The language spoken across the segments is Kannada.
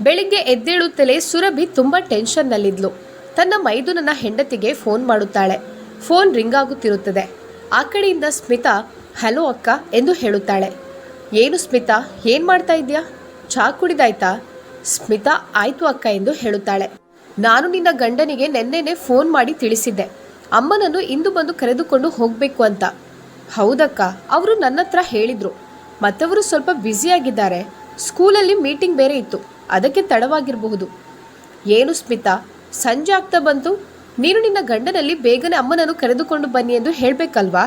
ಬೆಳಿಗ್ಗೆ ಎದ್ದೇಳುತ್ತಲೇ ಸುರಭಿ ತುಂಬ ಟೆನ್ಷನ್ನಲ್ಲಿದ್ಲು ತನ್ನ ಮೈದುನನ ಹೆಂಡತಿಗೆ ಫೋನ್ ಮಾಡುತ್ತಾಳೆ. ಫೋನ್ ರಿಂಗ್ ಆಗುತ್ತಿರುತ್ತದೆ. ಆ ಕಡೆಯಿಂದ ಸ್ಮಿತಾ ಹಲೋ ಅಕ್ಕ, ಎಂದು ಹೇಳುತ್ತಾಳೆ. ಏನು ಸ್ಮಿತಾ, ಏನು ಮಾಡ್ತಾ ಇದ್ಯಾ ಚಹಾ ಕುಡಿದಾಯ್ತಾ? ಸ್ಮಿತಾ, ಆಯ್ತು ಅಕ್ಕ, ಎಂದು ಹೇಳುತ್ತಾಳೆ. ನಾನು ನಿನ್ನ ಗಂಡನಿಗೆ ನೆನ್ನೆನೆ ಫೋನ್ ಮಾಡಿ ತಿಳಿಸಿದ್ದೆ. ಅಮ್ಮನನ್ನು ಇಂದು ಬಂದು ಕರೆದುಕೊಂಡು ಹೋಗಬೇಕು ಅಂತ. ಹೌದಕ್ಕ, ಅವರು ನನ್ನ ಹತ್ರ ಹೇಳಿದ್ರು. ಮತ್ತವರು ಸ್ವಲ್ಪ ಬ್ಯುಸಿಯಾಗಿದ್ದಾರೆ ಸ್ಕೂಲಲ್ಲಿ ಮೀಟಿಂಗ್ ಬೇರೆ ಇತ್ತು. ಅದಕ್ಕೆ ತಡವಾಗಿರಬಹುದು. ಏನು ಸ್ಮಿತಾ ಸಂಜೆ ಆಗ್ತಾ ಬಂತು? ನೀನು ನಿನ್ನ ಗಂಡನಲ್ಲಿ ಬೇಗನೆ ಅಮ್ಮನನ್ನು ಕರೆದುಕೊಂಡು ಬನ್ನಿ ಎಂದು ಹೇಳಬೇಕಲ್ವಾ?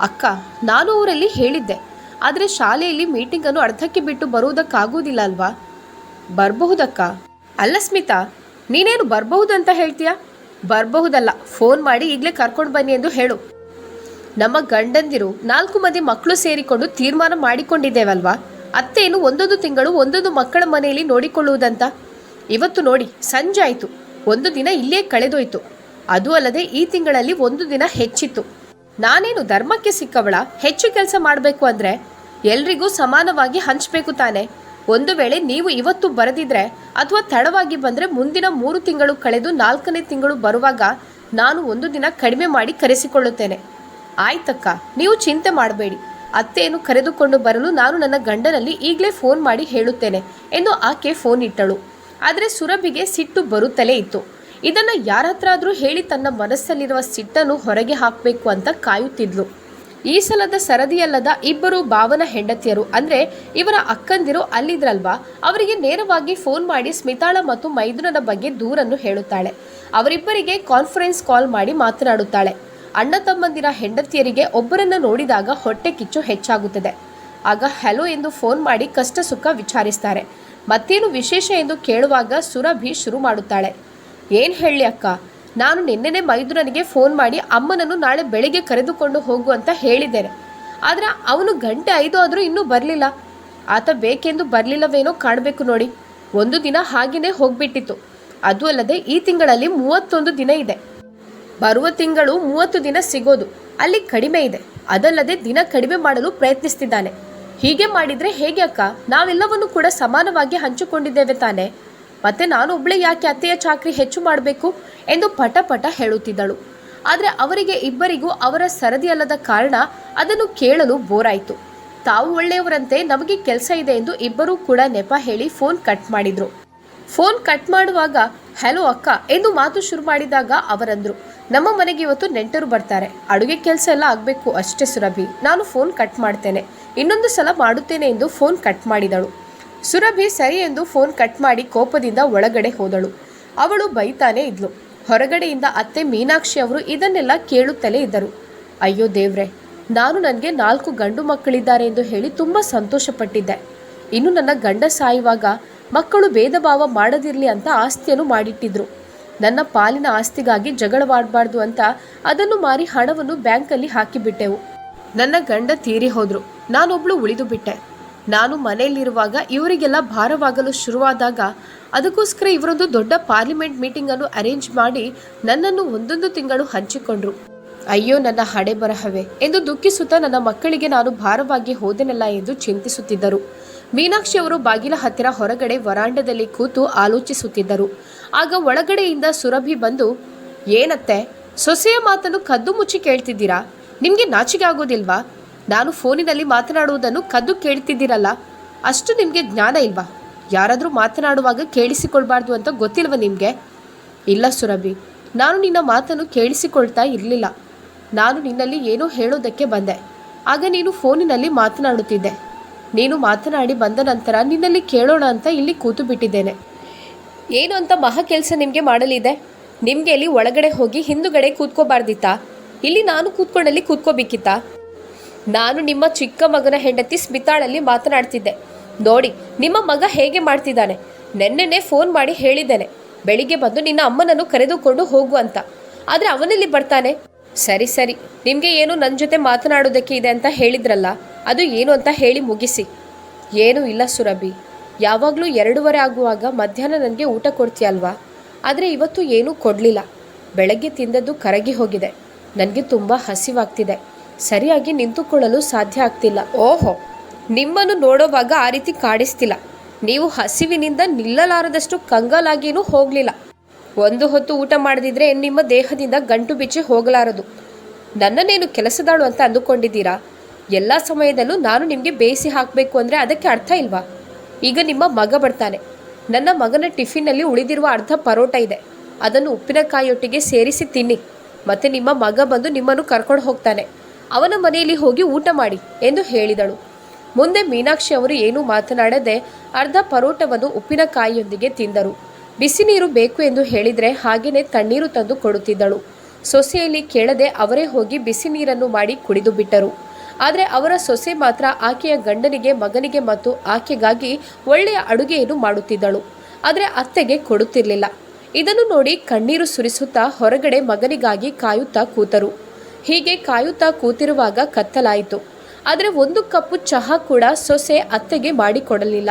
ಅಕ್ಕ, ನಾನು ಅವರಲ್ಲಿ ಹೇಳಿದ್ದೆ. ಆದರೆ ಶಾಲೆಯಲ್ಲಿ ಮೀಟಿಂಗನ್ನು ಅರ್ಧಕ್ಕೆ ಬಿಟ್ಟು ಬರುವುದಕ್ಕಾಗುವುದಿಲ್ಲ ಅಲ್ವಾ ಬರಬಹುದಕ್ಕ. ಅಲ್ಲ ಸ್ಮಿತಾ, ನೀನೇನು ಬರಬಹುದಂತ ಹೇಳ್ತೀಯಾ? ಬರಬಹುದಲ್ಲ, ಫೋನ್ ಮಾಡಿ ಈಗಲೇ ಕರ್ಕೊಂಡು ಬನ್ನಿ ಎಂದು ಹೇಳು. ನಮ್ಮ ಗಂಡಂದಿರು ನಾಲ್ಕು ಮಂದಿ ಮಕ್ಕಳು ಸೇರಿಕೊಂಡು ತೀರ್ಮಾನ ಮಾಡಿಕೊಂಡಿದ್ದೇವಲ್ವಾ? ಅತ್ತೇನು ಒಂದೊಂದು ತಿಂಗಳು ಒಂದೊಂದು ಮಕ್ಕಳ ಮನೆಯಲ್ಲಿ ನೋಡಿಕೊಳ್ಳುವುದಂತ? ಇವತ್ತು ನೋಡಿ, ಸಂಜೆ ಆಯಿತು. ಒಂದು ದಿನ ಇಲ್ಲೇ ಕಳೆದೋಯ್ತು. ಅದು ಅಲ್ಲದೆ ಈ ತಿಂಗಳಲ್ಲಿ ಒಂದು ದಿನ ಹೆಚ್ಚಿತ್ತು. ನಾನೇನು ಧರ್ಮಕ್ಕೆ ಸಿಕ್ಕವಳ? ಹೆಚ್ಚು ಕೆಲಸ ಮಾಡಬೇಕು ಅಂದರೆ? ಎಲ್ರಿಗೂ ಸಮಾನವಾಗಿ ಹಂಚಬೇಕು ತಾನೆ. ಒಂದು ವೇಳೆ ನೀವು ಇವತ್ತು ಬರೆದಿದ್ರೆ ಅಥವಾ ತಡವಾಗಿ ಬಂದರೆ ಮುಂದಿನ ಮೂರು ತಿಂಗಳು ಕಳೆದು ನಾಲ್ಕನೇ ತಿಂಗಳು ಬರುವಾಗ ನಾನು ಒಂದು ದಿನ ಕಡಿಮೆ ಮಾಡಿ ಕರೆಸಿಕೊಳ್ಳುತ್ತೇನೆ. ಆಯ್ತಕ್ಕ, ನೀವು ಚಿಂತೆ ಮಾಡಬೇಡಿ. ಅತ್ತೆಯನ್ನು ಕರೆದುಕೊಂಡು ಬರಲು ನಾನು ನನ್ನ ಗಂಡನಲ್ಲಿ ಈಗಲೇ ಫೋನ್ ಮಾಡಿ ಹೇಳುತ್ತೇನೆ ಎಂದು ಆಕೆ ಫೋನ್ ಇಟ್ಟಳು. ಆದರೆ ಸುರಭಿಗೆ ಸಿಟ್ಟು ಬರುತ್ತಲೇ ಇತ್ತು. ಇದನ್ನು ಯಾರ ಹತ್ರ ಆದರೂ ಹೇಳಿ ತನ್ನ ಮನಸ್ಸಲ್ಲಿರುವ ಸಿಟ್ಟನ್ನು ಹೊರಗೆ ಹಾಕಬೇಕು ಅಂತ ಕಾಯುತ್ತಿದ್ಲು. ಈ ಸಲದ ಸರದಿಯಲ್ಲದ ಇಬ್ಬರು ಭಾವನ ಹೆಂಡತಿಯರು, ಅಂದರೆ ಇವರ ಅಕ್ಕಂದಿರು ಅಲ್ಲಿದ್ರಲ್ವಾ? ಅವರಿಗೆ ನೇರವಾಗಿ ಫೋನ್ ಮಾಡಿ ಸ್ಮಿತಾಳ ಮತ್ತು ಮೈದುನನ ಬಗ್ಗೆ ದೂರನ್ನು ಹೇಳುತ್ತಾಳೆ. ಅವರಿಬ್ಬರಿಗೆ ಕಾನ್ಫರೆನ್ಸ್ ಕಾಲ್ ಮಾಡಿ ಮಾತನಾಡುತ್ತಾಳೆ. ಅಣ್ಣ ತಮ್ಮಂದಿರ ಹೆಂಡತಿಯರಿಗೆ ಒಬ್ಬರನ್ನ ನೋಡಿದಾಗ ಹೊಟ್ಟೆ ಕಿಚ್ಚು ಹೆಚ್ಚಾಗುತ್ತದೆ. ಆಗ ಹಲೋ ಎಂದು ಫೋನ್ ಮಾಡಿ ಕಷ್ಟ ಸುಖ ವಿಚಾರಿಸ್ತಾರೆ. ಮತ್ತೇನು ವಿಶೇಷ ಎಂದು ಕೇಳುವಾಗ ಸುರಭಿ ಶುರು ಮಾಡುತ್ತಾಳೆ. ಏನು ಹೇಳಿ ಅಕ್ಕ? ನಾನು ನಿನ್ನೆನೆ ಮೈದುರನಿಗೆ ಫೋನ್ ಮಾಡಿ ಅಮ್ಮನನ್ನು ನಾಳೆ ಬೆಳಿಗ್ಗೆ ಕರೆದುಕೊಂಡು ಹೋಗು ಅಂತ ಹೇಳಿದ್ದೇನೆ. ಆದರೆ ಅವನು ಗಂಟೆ ಐದು ಆದರೂ ಇನ್ನೂ ಬರಲಿಲ್ಲ. ಆತ ಬೇಕೆಂದು ಬರಲಿಲ್ಲವೇನೋ ಕಾಣಬೇಕು ನೋಡಿ. ಒಂದು ದಿನ ಹಾಗೆಯೇ ಹೋಗ್ಬಿಟ್ಟಿತ್ತು. ಅದು ಅಲ್ಲದೆ ಈ ತಿಂಗಳಲ್ಲಿ ಮೂವತ್ತೊಂದು ದಿನ ಇದೆ. ಬರುವ ತಿಂಗಳು ಮೂವತ್ತು ದಿನ ಸಿಗೋದು. ಅಲ್ಲಿ ಕಡಿಮೆ ಇದೆ. ಅದಲ್ಲದೆ ದಿನ ಕಡಿಮೆ ಮಾಡಲು ಪ್ರಯತ್ನಿಸ್ತಿದ್ದಾನೆ. ಹೀಗೆ ಮಾಡಿದ್ರೆ ಹೇಗೆ ಅಕ್ಕ? ನಾವೆಲ್ಲವನ್ನು ಕೂಡ ಸಮಾನವಾಗಿ ಹಂಚಿಕೊಂಡಿದ್ದೇವೆ ತಾನೆ. ಮತ್ತೆ ನಾನು ಒಬ್ಳೆ ಯಾಕೆ ಅತ್ತೆಯ ಚಾಕ್ರಿ ಹೆಚ್ಚು ಮಾಡಬೇಕು ಎಂದು ಪಟ ಪಟ ಹೇಳುತ್ತಿದ್ದಳು. ಆದರೆ ಅವರಿಗೆ ಇಬ್ಬರಿಗೂ ಅವರ ಸರದಿ ಅಲ್ಲದ ಕಾರಣ ಅದನ್ನು ಕೇಳಲು ಬೋರಾಯಿತು. ತಾವು ಒಳ್ಳೆಯವರಂತೆ ನಮಗೆ ಕೆಲಸ ಇದೆ ಎಂದು ಇಬ್ಬರೂ ಕೂಡ ನೆಪ ಹೇಳಿ ಫೋನ್ ಕಟ್ ಮಾಡಿದ್ರು. ಫೋನ್ ಕಟ್ ಮಾಡುವಾಗ, ಹಲೋ ಅಕ್ಕ ಎಂದು ಮಾತು ಶುರು ಮಾಡಿದಾಗ ಅವರಂದ್ರು. ನಮ್ಮ ಮನೆಗೆ ಇವತ್ತು ನೆಂಟರು ಬರ್ತಾರೆ. ಅಡುಗೆ ಕೆಲಸ ಎಲ್ಲ ಆಗಬೇಕು ಅಷ್ಟೇ ಸುರಭಿ. ನಾನು ಫೋನ್ ಕಟ್ ಮಾಡ್ತೇನೆ. ಇನ್ನೊಂದು ಸಲ ಮಾಡುತ್ತೇನೆ ಎಂದು ಫೋನ್ ಕಟ್ ಮಾಡಿದಳು. ಸುರಭಿ ಸರಿ ಎಂದು ಫೋನ್ ಕಟ್ ಮಾಡಿ ಕೋಪದಿಂದ ಒಳಗಡೆ ಹೋದಳು. ಅವಳು ಬೈತಾನೇ ಇದ್ಲು. ಹೊರಗಡೆಯಿಂದ ಅತ್ತೆ ಮೀನಾಕ್ಷಿ ಅವರು ಇದನ್ನೆಲ್ಲ ಕೇಳುತ್ತಲೇ ಇದ್ದರು. ಅಯ್ಯೋ ದೇವ್ರೆ, ನಾನು ನನಗೆ ನಾಲ್ಕು ಗಂಡು ಮಕ್ಕಳಿದ್ದಾರೆ ಎಂದು ಹೇಳಿ ತುಂಬ ಸಂತೋಷಪಟ್ಟಿದ್ದೆ. ಇನ್ನು ನನ್ನ ಗಂಡ ಸಾಯುವಾಗ ಮಕ್ಕಳು ಭೇದ ಭಾವ ಮಾಡದಿರಲಿ ಅಂತ ಆಸ್ತಿಯನ್ನು ಮಾಡಿಟ್ಟಿದ್ರು. ನನ್ನ ಪಾಲಿನ ಆಸ್ತಿಗಾಗಿ ಜಗಳವಾಡಬಾರ್ದು ಅಂತ ಅದನ್ನು ಮಾರಿ ಹಣವನ್ನು ಬ್ಯಾಂಕಲ್ಲಿ ಹಾಕಿಬಿಟ್ಟೆವು. ನನ್ನ ಗಂಡ ತೀರಿ ಹೋದ್ರು. ನಾನೊಬ್ಳು ಉಳಿದು ಬಿಟ್ಟೆ. ನಾನು ಮನೆಯಲ್ಲಿರುವಾಗ ಇವರಿಗೆಲ್ಲ ಭಾರವಾಗಲು ಶುರುವಾದಾಗ ಅದಕ್ಕೋಸ್ಕರ ಇವರೊಂದು ದೊಡ್ಡ ಪಾರ್ಲಿಮೆಂಟ್ ಮೀಟಿಂಗನ್ನು ಅರೇಂಜ್ ಮಾಡಿ ನನ್ನನ್ನು ಒಂದೊಂದು ತಿಂಗಳು ಹಂಚಿಕೊಂಡ್ರು. ಅಯ್ಯೋ ನನ್ನ ಹಡೆ ಬರಹವೇ ಎಂದು ದುಃಖಿಸುತ್ತಾ ನನ್ನ ಮಕ್ಕಳಿಗೆ ನಾನು ಭಾರವಾಗಿ ಹೋದೆನಲ್ಲ ಎಂದು ಚಿಂತಿಸುತ್ತಿದ್ದರು. ಮೀನಾಕ್ಷಿ ಅವರು ಬಾಗಿಲ ಹತ್ತಿರ ಹೊರಗಡೆ ವರಾಂಡದಲ್ಲಿ ಕೂತು ಆಲೋಚಿಸುತ್ತಿದ್ದರು. ಆಗ ಒಳಗಡೆಯಿಂದ ಸುರಭಿ ಬಂದು, ಏನತ್ತೆ, ಸೊಸೆಯ ಮಾತನ್ನು ಕದ್ದು ಮುಚ್ಚಿ ಕೇಳ್ತಿದ್ದೀರಾ? ನಿಮಗೆ ನಾಚಿಕೆ ಆಗೋದಿಲ್ವಾ ನಾನು ಫೋನಿನಲ್ಲಿ ಮಾತನಾಡುವುದನ್ನು ಕದ್ದು ಕೇಳ್ತಿದ್ದೀರಲ್ಲ, ಅಷ್ಟು ನಿಮಗೆ ಜ್ಞಾನ ಇಲ್ವಾ? ಯಾರಾದರೂ ಮಾತನಾಡುವಾಗ ಕೇಳಿಸಿಕೊಳ್ಬಾರ್ದು ಅಂತ ಗೊತ್ತಿಲ್ವ ನಿಮಗೆ? ಇಲ್ಲ ಸುರಭಿ, ನಾನು ನಿನ್ನ ಮಾತನ್ನು ಕೇಳಿಸಿಕೊಳ್ತಾ ಇರಲಿಲ್ಲ. ನಾನು ನಿನ್ನಲ್ಲಿ ಏನೋ ಹೇಳೋದಕ್ಕೆ ಬಂದೆ. ಆಗ ನೀನು ಫೋನಿನಲ್ಲಿ ಮಾತನಾಡುತ್ತಿದ್ದೆ. ನೀನು ಮಾತನಾಡಿ ಬಂದ ನಂತರ ನಿನ್ನಲ್ಲಿ ಕೇಳೋಣ ಅಂತ ಇಲ್ಲಿ ಕೂತು ಬಿಟ್ಟಿದ್ದೇನೆ ಏನು ಅಂತ ಮಹಾ ಕೆಲಸ ನಿಮಗೆ ಮಾಡಲಿದೆ? ನಿಮಗೆ ಇಲ್ಲಿ ಒಳಗಡೆ ಹೋಗಿ ಹಿಂದುಗಡೆ ಕೂತ್ಕೋಬಾರ್ದಿತ್ತಾ? ಇಲ್ಲಿ ನಾನು ಕೂತ್ಕೊಂಡಲ್ಲಿ ಕೂತ್ಕೋಬೇಕಿತ್ತಾ? ನಾನು ನಿಮ್ಮ ಚಿಕ್ಕ ಮಗನ ಹೆಂಡತಿ ಸ್ಮಿತಾಳಲ್ಲಿ ಮಾತನಾಡ್ತಿದ್ದೆ. ನೋಡಿ, ನಿಮ್ಮ ಮಗ ಹೇಗೆ ಮಾಡ್ತಿದ್ದಾನೆ? ನೆನ್ನೆನೆ ಫೋನ್ ಮಾಡಿ ಹೇಳಿದ್ದೇನೆ. ಬೆಳಿಗ್ಗೆ ಬಂದು ನಿನ್ನ ಅಮ್ಮನನ್ನು ಕರೆದುಕೊಂಡು ಹೋಗು ಅಂತ. ಆದರೆ ಅವನಲ್ಲಿ ಬರ್ತಾನೆ? ಸರಿ ಸರಿ. ನಿಮಗೆ ಏನು ನನ್ನ ಜೊತೆ ಮಾತನಾಡೋದಕ್ಕೆ ಇದೆ ಅಂತ ಹೇಳಿದ್ರಲ್ಲ? ಅದು ಏನು ಅಂತ ಹೇಳಿ ಮುಗಿಸಿ. ಏನೂ ಇಲ್ಲ ಸುರಭಿ. ಯಾವಾಗಲೂ ಎರಡೂವರೆ ಆಗುವಾಗ ಮಧ್ಯಾಹ್ನ ನನಗೆ ಊಟ ಕೊಡ್ತೀಯಲ್ವಾ? ಆದರೆ ಇವತ್ತು ಏನೂ ಕೊಡಲಿಲ್ಲ. ಬೆಳಗ್ಗೆ ತಿಂದದ್ದು ಕರಗಿ ಹೋಗಿದೆ. ನನಗೆ ತುಂಬ ಹಸಿವಾಗ್ತಿದೆ. ಸರಿಯಾಗಿ ನಿಂತುಕೊಳ್ಳಲು ಸಾಧ್ಯ ಆಗ್ತಿಲ್ಲ. ಓಹೋ! ನಿಮ್ಮನ್ನು ನೋಡೋವಾಗ ಆ ರೀತಿ ಕಾಡಿಸ್ತಿಲ್ಲ. ನೀವು ಹಸಿವಿನಿಂದ ನಿಲ್ಲಲಾರದಷ್ಟು ಕಂಗಾಲಾಗಿಯೂ ಹೋಗಲಿಲ್ಲ. ಒಂದು ಹೊತ್ತು ಊಟ ಮಾಡದಿದ್ರೆ ನಿಮ್ಮ ದೇಹದಿಂದ ಗಂಟು ಬಿಚ್ಚಿ ಹೋಗಲಾರದು. ನನ್ನನ್ನೇನು ಕೆಲಸದಾಳು ಅಂತ ಅಂದುಕೊಂಡಿದ್ದೀರಾ? ಎಲ್ಲ ಸಮಯದಲ್ಲೂ ನಾನು ನಿಮಗೆ ಬೇಯಿಸಿ ಹಾಕಬೇಕು ಅಂದರೆ ಅದಕ್ಕೆ ಅರ್ಥ ಇಲ್ವಾ? ಈಗ ನಿಮ್ಮ ಮಗ ಬರ್ತಾನೆ. ನನ್ನ ಮಗನ ಟಿಫಿನ್ನಲ್ಲಿ ಉಳಿದಿರುವ ಅರ್ಧ ಪರೋಟ ಇದೆ. ಅದನ್ನು ಉಪ್ಪಿನಕಾಯಿಯೊಟ್ಟಿಗೆ ಸೇರಿಸಿ ತಿನ್ನಿ. ಮತ್ತು ನಿಮ್ಮ ಮಗ ಬಂದು ನಿಮ್ಮನ್ನು ಕರ್ಕೊಂಡು ಹೋಗ್ತಾನೆ. ಅವನ ಮನೆಯಲ್ಲಿ ಹೋಗಿ ಊಟ ಮಾಡಿ ಎಂದು ಹೇಳಿದಳು. ಮುಂದೆ ಮೀನಾಕ್ಷಿ ಅವರು ಏನೂ ಮಾತನಾಡದೆ ಅರ್ಧ ಪರೋಟವನ್ನು ಉಪ್ಪಿನಕಾಯಿಯೊಂದಿಗೆ ತಿಂದರು. ಬಿಸಿ ನೀರು ಬೇಕು ಎಂದು ಹೇಳಿದರೆ ಹಾಗೆಯೇ ತಣ್ಣೀರು ತಂದು ಕೊಡುತ್ತಿದ್ದಳು. ಸೊಸೆಯಲ್ಲಿ ಕೇಳದೆ ಅವರೇ ಹೋಗಿ ಬಿಸಿ ನೀರನ್ನು ಮಾಡಿ ಕುಡಿದು ಬಿಟ್ಟರು. ಆದರೆ ಅವರ ಸೊಸೆ ಮಾತ್ರ ಆಕೆಯ ಗಂಡನಿಗೆ, ಮಗನಿಗೆ ಮತ್ತು ಆಕೆಗಾಗಿ ಒಳ್ಳೆಯ ಅಡುಗೆಯನ್ನು ಮಾಡುತ್ತಿದ್ದಳು. ಆದರೆ ಅತ್ತೆಗೆ ಕೊಡುತ್ತಿರಲಿಲ್ಲ. ಇದನ್ನು ನೋಡಿ ಕಣ್ಣೀರು ಸುರಿಸುತ್ತಾ ಹೊರಗಡೆ ಮಗನಿಗಾಗಿ ಕಾಯುತ್ತಾ ಕೂತರು. ಹೀಗೆ ಕಾಯುತ್ತಾ ಕೂತಿರುವಾಗ ಕತ್ತಲಾಯಿತು. ಆದರೆ ಒಂದು ಕಪ್ಪು ಚಹಾ ಕೂಡ ಸೊಸೆ ಅತ್ತೆಗೆ ಮಾಡಿಕೊಡಲಿಲ್ಲ.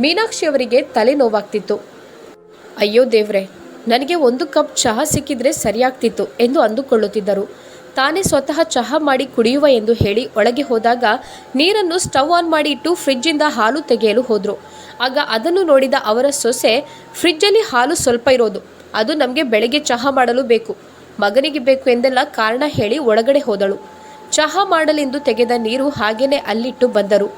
ಮೀನಾಕ್ಷಿಯವರಿಗೆ ತಲೆನೋವಾಗ್ತಿತ್ತು. ಅಯ್ಯೋ ದೇವ್ರೆ ನನಗೆ ಒಂದು ಕಪ್ ಚಹಾ ಸಿಕ್ಕಿದ್ರೆ ಸರಿಯಾಗ್ತಿತ್ತು ಎಂದು ಅಂದುಕೊಳ್ಳುತ್ತಿದ್ದರು. ತಾನೇ ಸ್ವತಃ ಚಹಾ ಮಾಡಿ ಕುಡಿಯುವ ಎಂದು ಹೇಳಿ ಒಳಗೆ ಹೋದಾಗ ನೀರನ್ನು ಸ್ಟವ್ ಆನ್ ಮಾಡಿ ಇಟ್ಟು ಫ್ರಿಜ್ಜಿಂದ ಹಾಲು ತೆಗೆಯಲು ಹೋದರು. ಆಗ ಅದನ್ನು ನೋಡಿದ ಅವರ ಸೊಸೆ, ಫ್ರಿಜ್ಜಲ್ಲಿ ಹಾಲು ಸ್ವಲ್ಪ ಇರೋದು, ಅದು ನಮಗೆ ಬೆಳಗ್ಗೆ ಚಹಾ ಮಾಡಲು ಬೇಕು, ಮಗನಿಗೆ ಬೇಕು ಎಂದೆಲ್ಲ ಕಾರಣ ಹೇಳಿ ಒಳಗಡೆ ಹೋದಳು. ಚಹಾ ಮಾಡಲೆಂದು ತೆಗೆದ ನೀರು ಹಾಗೇನೆ ಅಲ್ಲಿಟ್ಟು ಬಂದರು.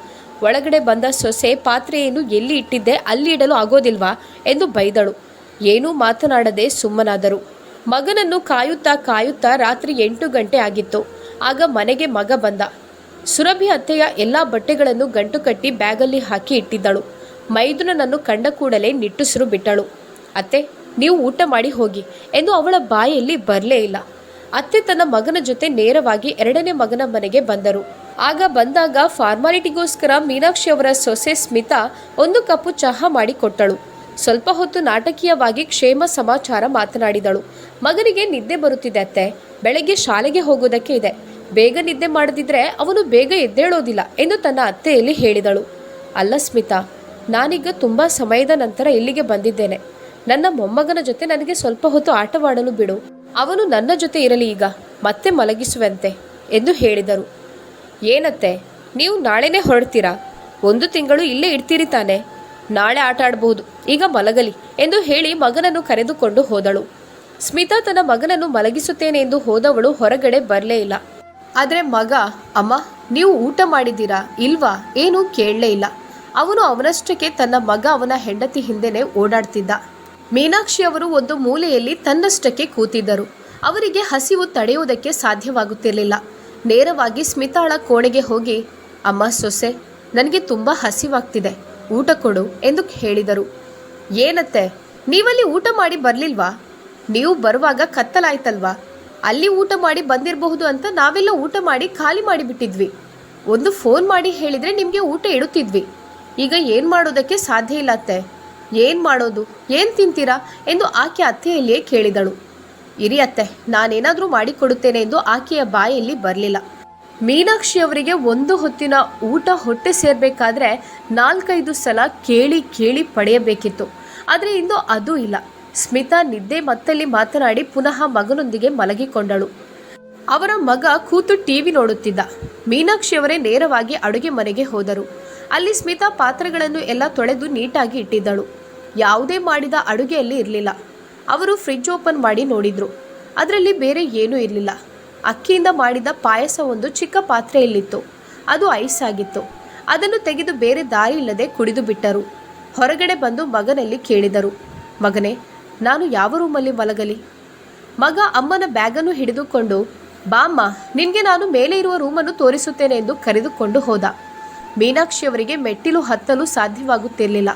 ಒಳಗಡೆ ಬಂದ ಸೊಸೆ, ಪಾತ್ರೆಯನ್ನು ಎಲ್ಲಿ ಇಟ್ಟಿದ್ದೆ, ಅಲ್ಲಿ ಇಡಲು ಆಗೋದಿಲ್ವಾ? ಎಂದು ಬೈದಳು. ಏನೂ ಮಾತನಾಡದೆ ಸುಮ್ಮನಾದರು. ಮಗನನ್ನು ಕಾಯುತ್ತಾ ಕಾಯುತ್ತಾ ರಾತ್ರಿ ಎಂಟು ಗಂಟೆ ಆಗಿತ್ತು. ಆಗ ಮನೆಗೆ ಮಗ ಬಂದ. ಸುರಭಿ ಅತ್ತೆಯ ಎಲ್ಲ ಬಟ್ಟೆಗಳನ್ನು ಗಂಟು ಕಟ್ಟಿ ಬ್ಯಾಗಲ್ಲಿ ಹಾಕಿ ಇಟ್ಟಿದ್ದಳು. ಮೈದುನನನ್ನು ಕಂಡ ಕೂಡಲೇ ನಿಟ್ಟುಸಿರು ಬಿಟ್ಟಳು. ಅತ್ತೆ, ನೀವು ಊಟ ಮಾಡಿ ಹೋಗಿ. ಎಂದು ಅವಳ ಬಾಯಲ್ಲಿ ಬರಲೇ ಇಲ್ಲ. ಅತ್ತೆ ತನ್ನ ಮಗನ ಜೊತೆ ನೇರವಾಗಿ ಎರಡನೇ ಮಗನ ಮನೆಗೆ ಬಂದರು. ಆಗ ಬಂದಾಗ ಫಾರ್ಮಾಲಿಟಿಗೋಸ್ಕರ ಮೀನಾಕ್ಷಿ ಅವರ ಸೊಸೆ ಸ್ಮಿತಾ ಒಂದು ಕಪ್ಪು ಚಹಾ ಮಾಡಿ ಕೊಟ್ಟಳು. ಸ್ವಲ್ಪ ಹೊತ್ತು ನಾಟಕೀಯವಾಗಿ ಕ್ಷೇಮ ಸಮಾಚಾರ ಮಾತನಾಡಿದಳು. ಮಗನಿಗೆ ನಿದ್ದೆ ಬರುತ್ತಿದೆ ಅತ್ತೆ. ಬೆಳಗ್ಗೆ ಶಾಲೆಗೆ ಹೋಗೋದಕ್ಕೆ ಇದೆ. ಬೇಗ ನಿದ್ದೆ ಮಾಡದಿದ್ರೆ ಅವನು ಬೇಗ ಎದ್ದೇಳೋದಿಲ್ಲ ಎಂದು ತನ್ನ ಅತ್ತೆಯಲ್ಲಿ ಹೇಳಿದಳು. ಅಲ್ಲ ಸ್ಮಿತಾ, ನಾನೀಗ ತುಂಬ ಸಮಯದ ನಂತರ ಇಲ್ಲಿಗೆ ಬಂದಿದ್ದೇನೆ. ನನ್ನ ಮೊಮ್ಮಗನ ಜೊತೆ ನನಗೆ ಸ್ವಲ್ಪ ಹೊತ್ತು ಆಟವಾಡಲು ಬಿಡು. ಅವನು ನನ್ನ ಜೊತೆ ಇರಲಿ ಈಗ. ಮತ್ತೆ ಮಲಗಿಸುವಂತೆ ಎಂದು ಹೇಳಿದರು. ಏನತ್ತೆ, ನೀವು ನಾಳೆನೇ ಹೊರಡ್ತೀರಾ? ಒಂದು ತಿಂಗಳು ಇಲ್ಲೇ ಇಡ್ತೀರಿ ತಾನೆ? ನಾಳೆ ಆಟ ಆಡಬಹುದು. ಈಗ ಮಲಗಲಿ ಎಂದು ಹೇಳಿ ಮಗನನ್ನು ಕರೆದುಕೊಂಡು ಹೋದಳು. ಸ್ಮಿತಾ ತನ್ನ ಮಗನನ್ನು ಮಲಗಿಸುತ್ತೇನೆ ಎಂದು ಹೋದವಳು ಹೊರಗಡೆ ಬರಲೇ ಇಲ್ಲ. ಆದರೆ ಮಗ, ಅಮ್ಮ, ನೀವು ಊಟ ಮಾಡಿದ್ದೀರಾ, ಇಲ್ವಾ, ಏನೂ ಕೇಳಲೇ ಇಲ್ಲ. ಅವನು ಅವನಷ್ಟಕ್ಕೆ ತನ್ನ ಮಗ ಅವನ ಹೆಂಡತಿ ಹಿಂದೆನೆ ಓಡಾಡ್ತಿದ್ದ. ಮೀನಾಕ್ಷಿ ಅವರು ಒಂದು ಮೂಲೆಯಲ್ಲಿ ತನ್ನಷ್ಟಕ್ಕೆ ಕೂತಿದ್ದರು. ಅವರಿಗೆ ಹಸಿವು ತಡೆಯುವುದಕ್ಕೆ ಸಾಧ್ಯವಾಗುತ್ತಿರಲಿಲ್ಲ. ನೇರವಾಗಿ ಸ್ಮಿತಾಳ ಕೋಣೆಗೆ ಹೋಗಿ, ಅಮ್ಮ ಸೊಸೆ, ನನಗೆ ತುಂಬ ಹಸಿವಾಗ್ತಿದೆ. ಊಟ ಕೊಡು ಎಂದು ಹೇಳಿದರು. ಏನತ್ತೆ, ನೀವಲ್ಲಿ ಊಟ ಮಾಡಿ ಬರಲಿಲ್ವಾ? ನೀವು ಬರುವಾಗ ಕತ್ತಲಾಯ್ತಲ್ವಾ? ಅಲ್ಲಿ ಊಟ ಮಾಡಿ ಬಂದಿರಬಹುದು ಅಂತ ನಾವೆಲ್ಲ ಊಟ ಮಾಡಿ ಖಾಲಿ ಮಾಡಿಬಿಟ್ಟಿದ್ವಿ. ಒಂದು ಫೋನ್ ಮಾಡಿ ಹೇಳಿದರೆ ನಿಮಗೆ ಊಟ ಇಡುತ್ತಿದ್ವಿ. ಈಗ ಏನು ಮಾಡೋದಕ್ಕೆ ಸಾಧ್ಯ ಇಲ್ಲ ಅತ್ತೆ. ಏನು ಮಾಡೋದು, ಏನು ತಿಂತೀರಾ ಎಂದು ಆಕೆ ಅತ್ತೆಯಲ್ಲಿಯೇ ಕೇಳಿದಳು. ಇರಿ ಅತ್ತೆ, ನಾನೇನಾದರೂ ಮಾಡಿಕೊಡುತ್ತೇನೆ ಎಂದು ಆಕೆಯ ಬಾಯಲ್ಲಿ ಬರಲಿಲ್ಲ. ಮೀನಾಕ್ಷಿ ಅವರಿಗೆ ಒಂದು ಹೊತ್ತಿನ ಊಟ ಹೊಟ್ಟೆ ಸೇರಬೇಕಾದ್ರೆ ನಾಲ್ಕೈದು ಸಲ ಕೇಳಿ ಕೇಳಿ ಪಡೆಯಬೇಕಿತ್ತು. ಆದರೆ ಇಂದು ಅದೂ ಇಲ್ಲ. ಸ್ಮಿತಾ ನಿದ್ದೆ ಮತ್ತಲ್ಲಿ ಮಾತನಾಡಿ ಪುನಃ ಮಗನೊಂದಿಗೆ ಮಲಗಿಕೊಂಡಳು. ಅವರ ಮಗ ಕೂತು ಟಿವಿ ನೋಡುತ್ತಿದ್ದ. ಮೀನಾಕ್ಷಿಯವರೇ ನೇರವಾಗಿ ಅಡುಗೆ ಮನೆಗೆ ಹೋದರು. ಅಲ್ಲಿ ಸ್ಮಿತಾ ಪಾತ್ರೆಗಳನ್ನು ಎಲ್ಲ ತೊಳೆದು ನೀಟಾಗಿ ಇಟ್ಟಿದ್ದಳು. ಯಾವುದೇ ಮಾಡಿದ ಅಡುಗೆಯಲ್ಲಿ ಇರಲಿಲ್ಲ. ಅವರು ಫ್ರಿಡ್ಜ್ ಓಪನ್ ಮಾಡಿ ನೋಡಿದ್ರು. ಅದರಲ್ಲಿ ಬೇರೆ ಏನೂ ಇರಲಿಲ್ಲ. ಅಕ್ಕಿಯಿಂದ ಮಾಡಿದ ಪಾಯಸ ಒಂದು ಚಿಕ್ಕ ಪಾತ್ರೆಯಲ್ಲಿತ್ತು. ಅದು ಐಸ್ ಆಗಿತ್ತು. ಅದನ್ನು ತೆಗೆದು ಬೇರೆ ದಾರಿ ಇಲ್ಲದೆ ಕುಡಿದು ಬಿಟ್ಟರು. ಹೊರಗಡೆ ಬಂದು ಮಗನಲ್ಲಿ ಕೇಳಿದರು, ಮಗನೇ, ನಾನು ಯಾವ ರೂಮಲ್ಲಿ ಮಲಗಲಿ? ಮಗ ಅಮ್ಮನ ಬ್ಯಾಗನ್ನು ಹಿಡಿದುಕೊಂಡು ಬಾಮ್ಮ ನಿನಗೆ ನಾನು ಮೇಲೆ ಇರುವ ರೂಮನ್ನು ತೋರಿಸುತ್ತೇನೆ ಎಂದು ಕರೆದುಕೊಂಡು ಹೋದ. ಮೀನಾಕ್ಷಿಯವರಿಗೆ ಮೆಟ್ಟಿಲು ಹತ್ತಲು ಸಾಧ್ಯವಾಗುತ್ತಿರಲಿಲ್ಲ.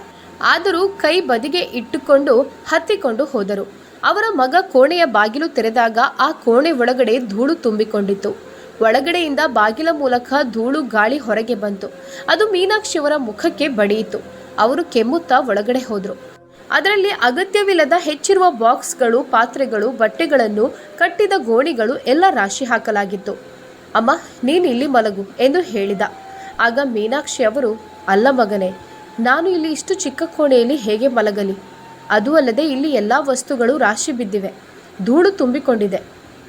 ಆದರೂ ಕೈ ಬದಿಗೆ ಇಟ್ಟುಕೊಂಡು ಹತ್ತಿಕೊಂಡು ಹೋದರು. ಅವರ ಮಗ ಕೋಣೆಯ ಬಾಗಿಲು ತೆರೆದಾಗ ಆ ಕೋಣೆ ಒಳಗಡೆ ಧೂಳು ತುಂಬಿಕೊಂಡಿತ್ತು. ಒಳಗಡೆಯಿಂದ ಬಾಗಿಲ ಮೂಲಕ ಧೂಳು ಗಾಳಿ ಹೊರಗೆ ಬಂತು. ಅದು ಮೀನಾಕ್ಷಿಯವರ ಮುಖಕ್ಕೆ ಬಡಿಯಿತು. ಅವರು ಕೆಮ್ಮುತ್ತಾ ಒಳಗಡೆ ಹೋದರು. ಅದರಲ್ಲಿ ಅಗತ್ಯವಿಲ್ಲದ ಹೆಚ್ಚಿರುವ ಬಾಕ್ಸ್ಗಳು, ಪಾತ್ರೆಗಳು, ಬಟ್ಟೆಗಳನ್ನು, ಕಟ್ಟಿದ ಗೋಣಿಗಳು ಎಲ್ಲ ರಾಶಿ ಹಾಕಲಾಗಿತ್ತು. ಅಮ್ಮ, ನೀನು ಇಲ್ಲಿ ಮಲಗು ಎಂದು ಹೇಳಿದ. ಆಗ ಮೀನಾಕ್ಷಿ ಅವರು, ಅಲ್ಲ ಮಗನೇ, ನಾನು ಇಲ್ಲಿ ಇಷ್ಟು ಚಿಕ್ಕ ಕೋಣೆಯಲ್ಲಿ ಹೇಗೆ ಮಲಗಲಿ? ಅದೂ ಅಲ್ಲದೆ ಇಲ್ಲಿ ಎಲ್ಲ ವಸ್ತುಗಳು ರಾಶಿ ಬಿದ್ದಿವೆ. ಧೂಳು ತುಂಬಿಕೊಂಡಿದೆ.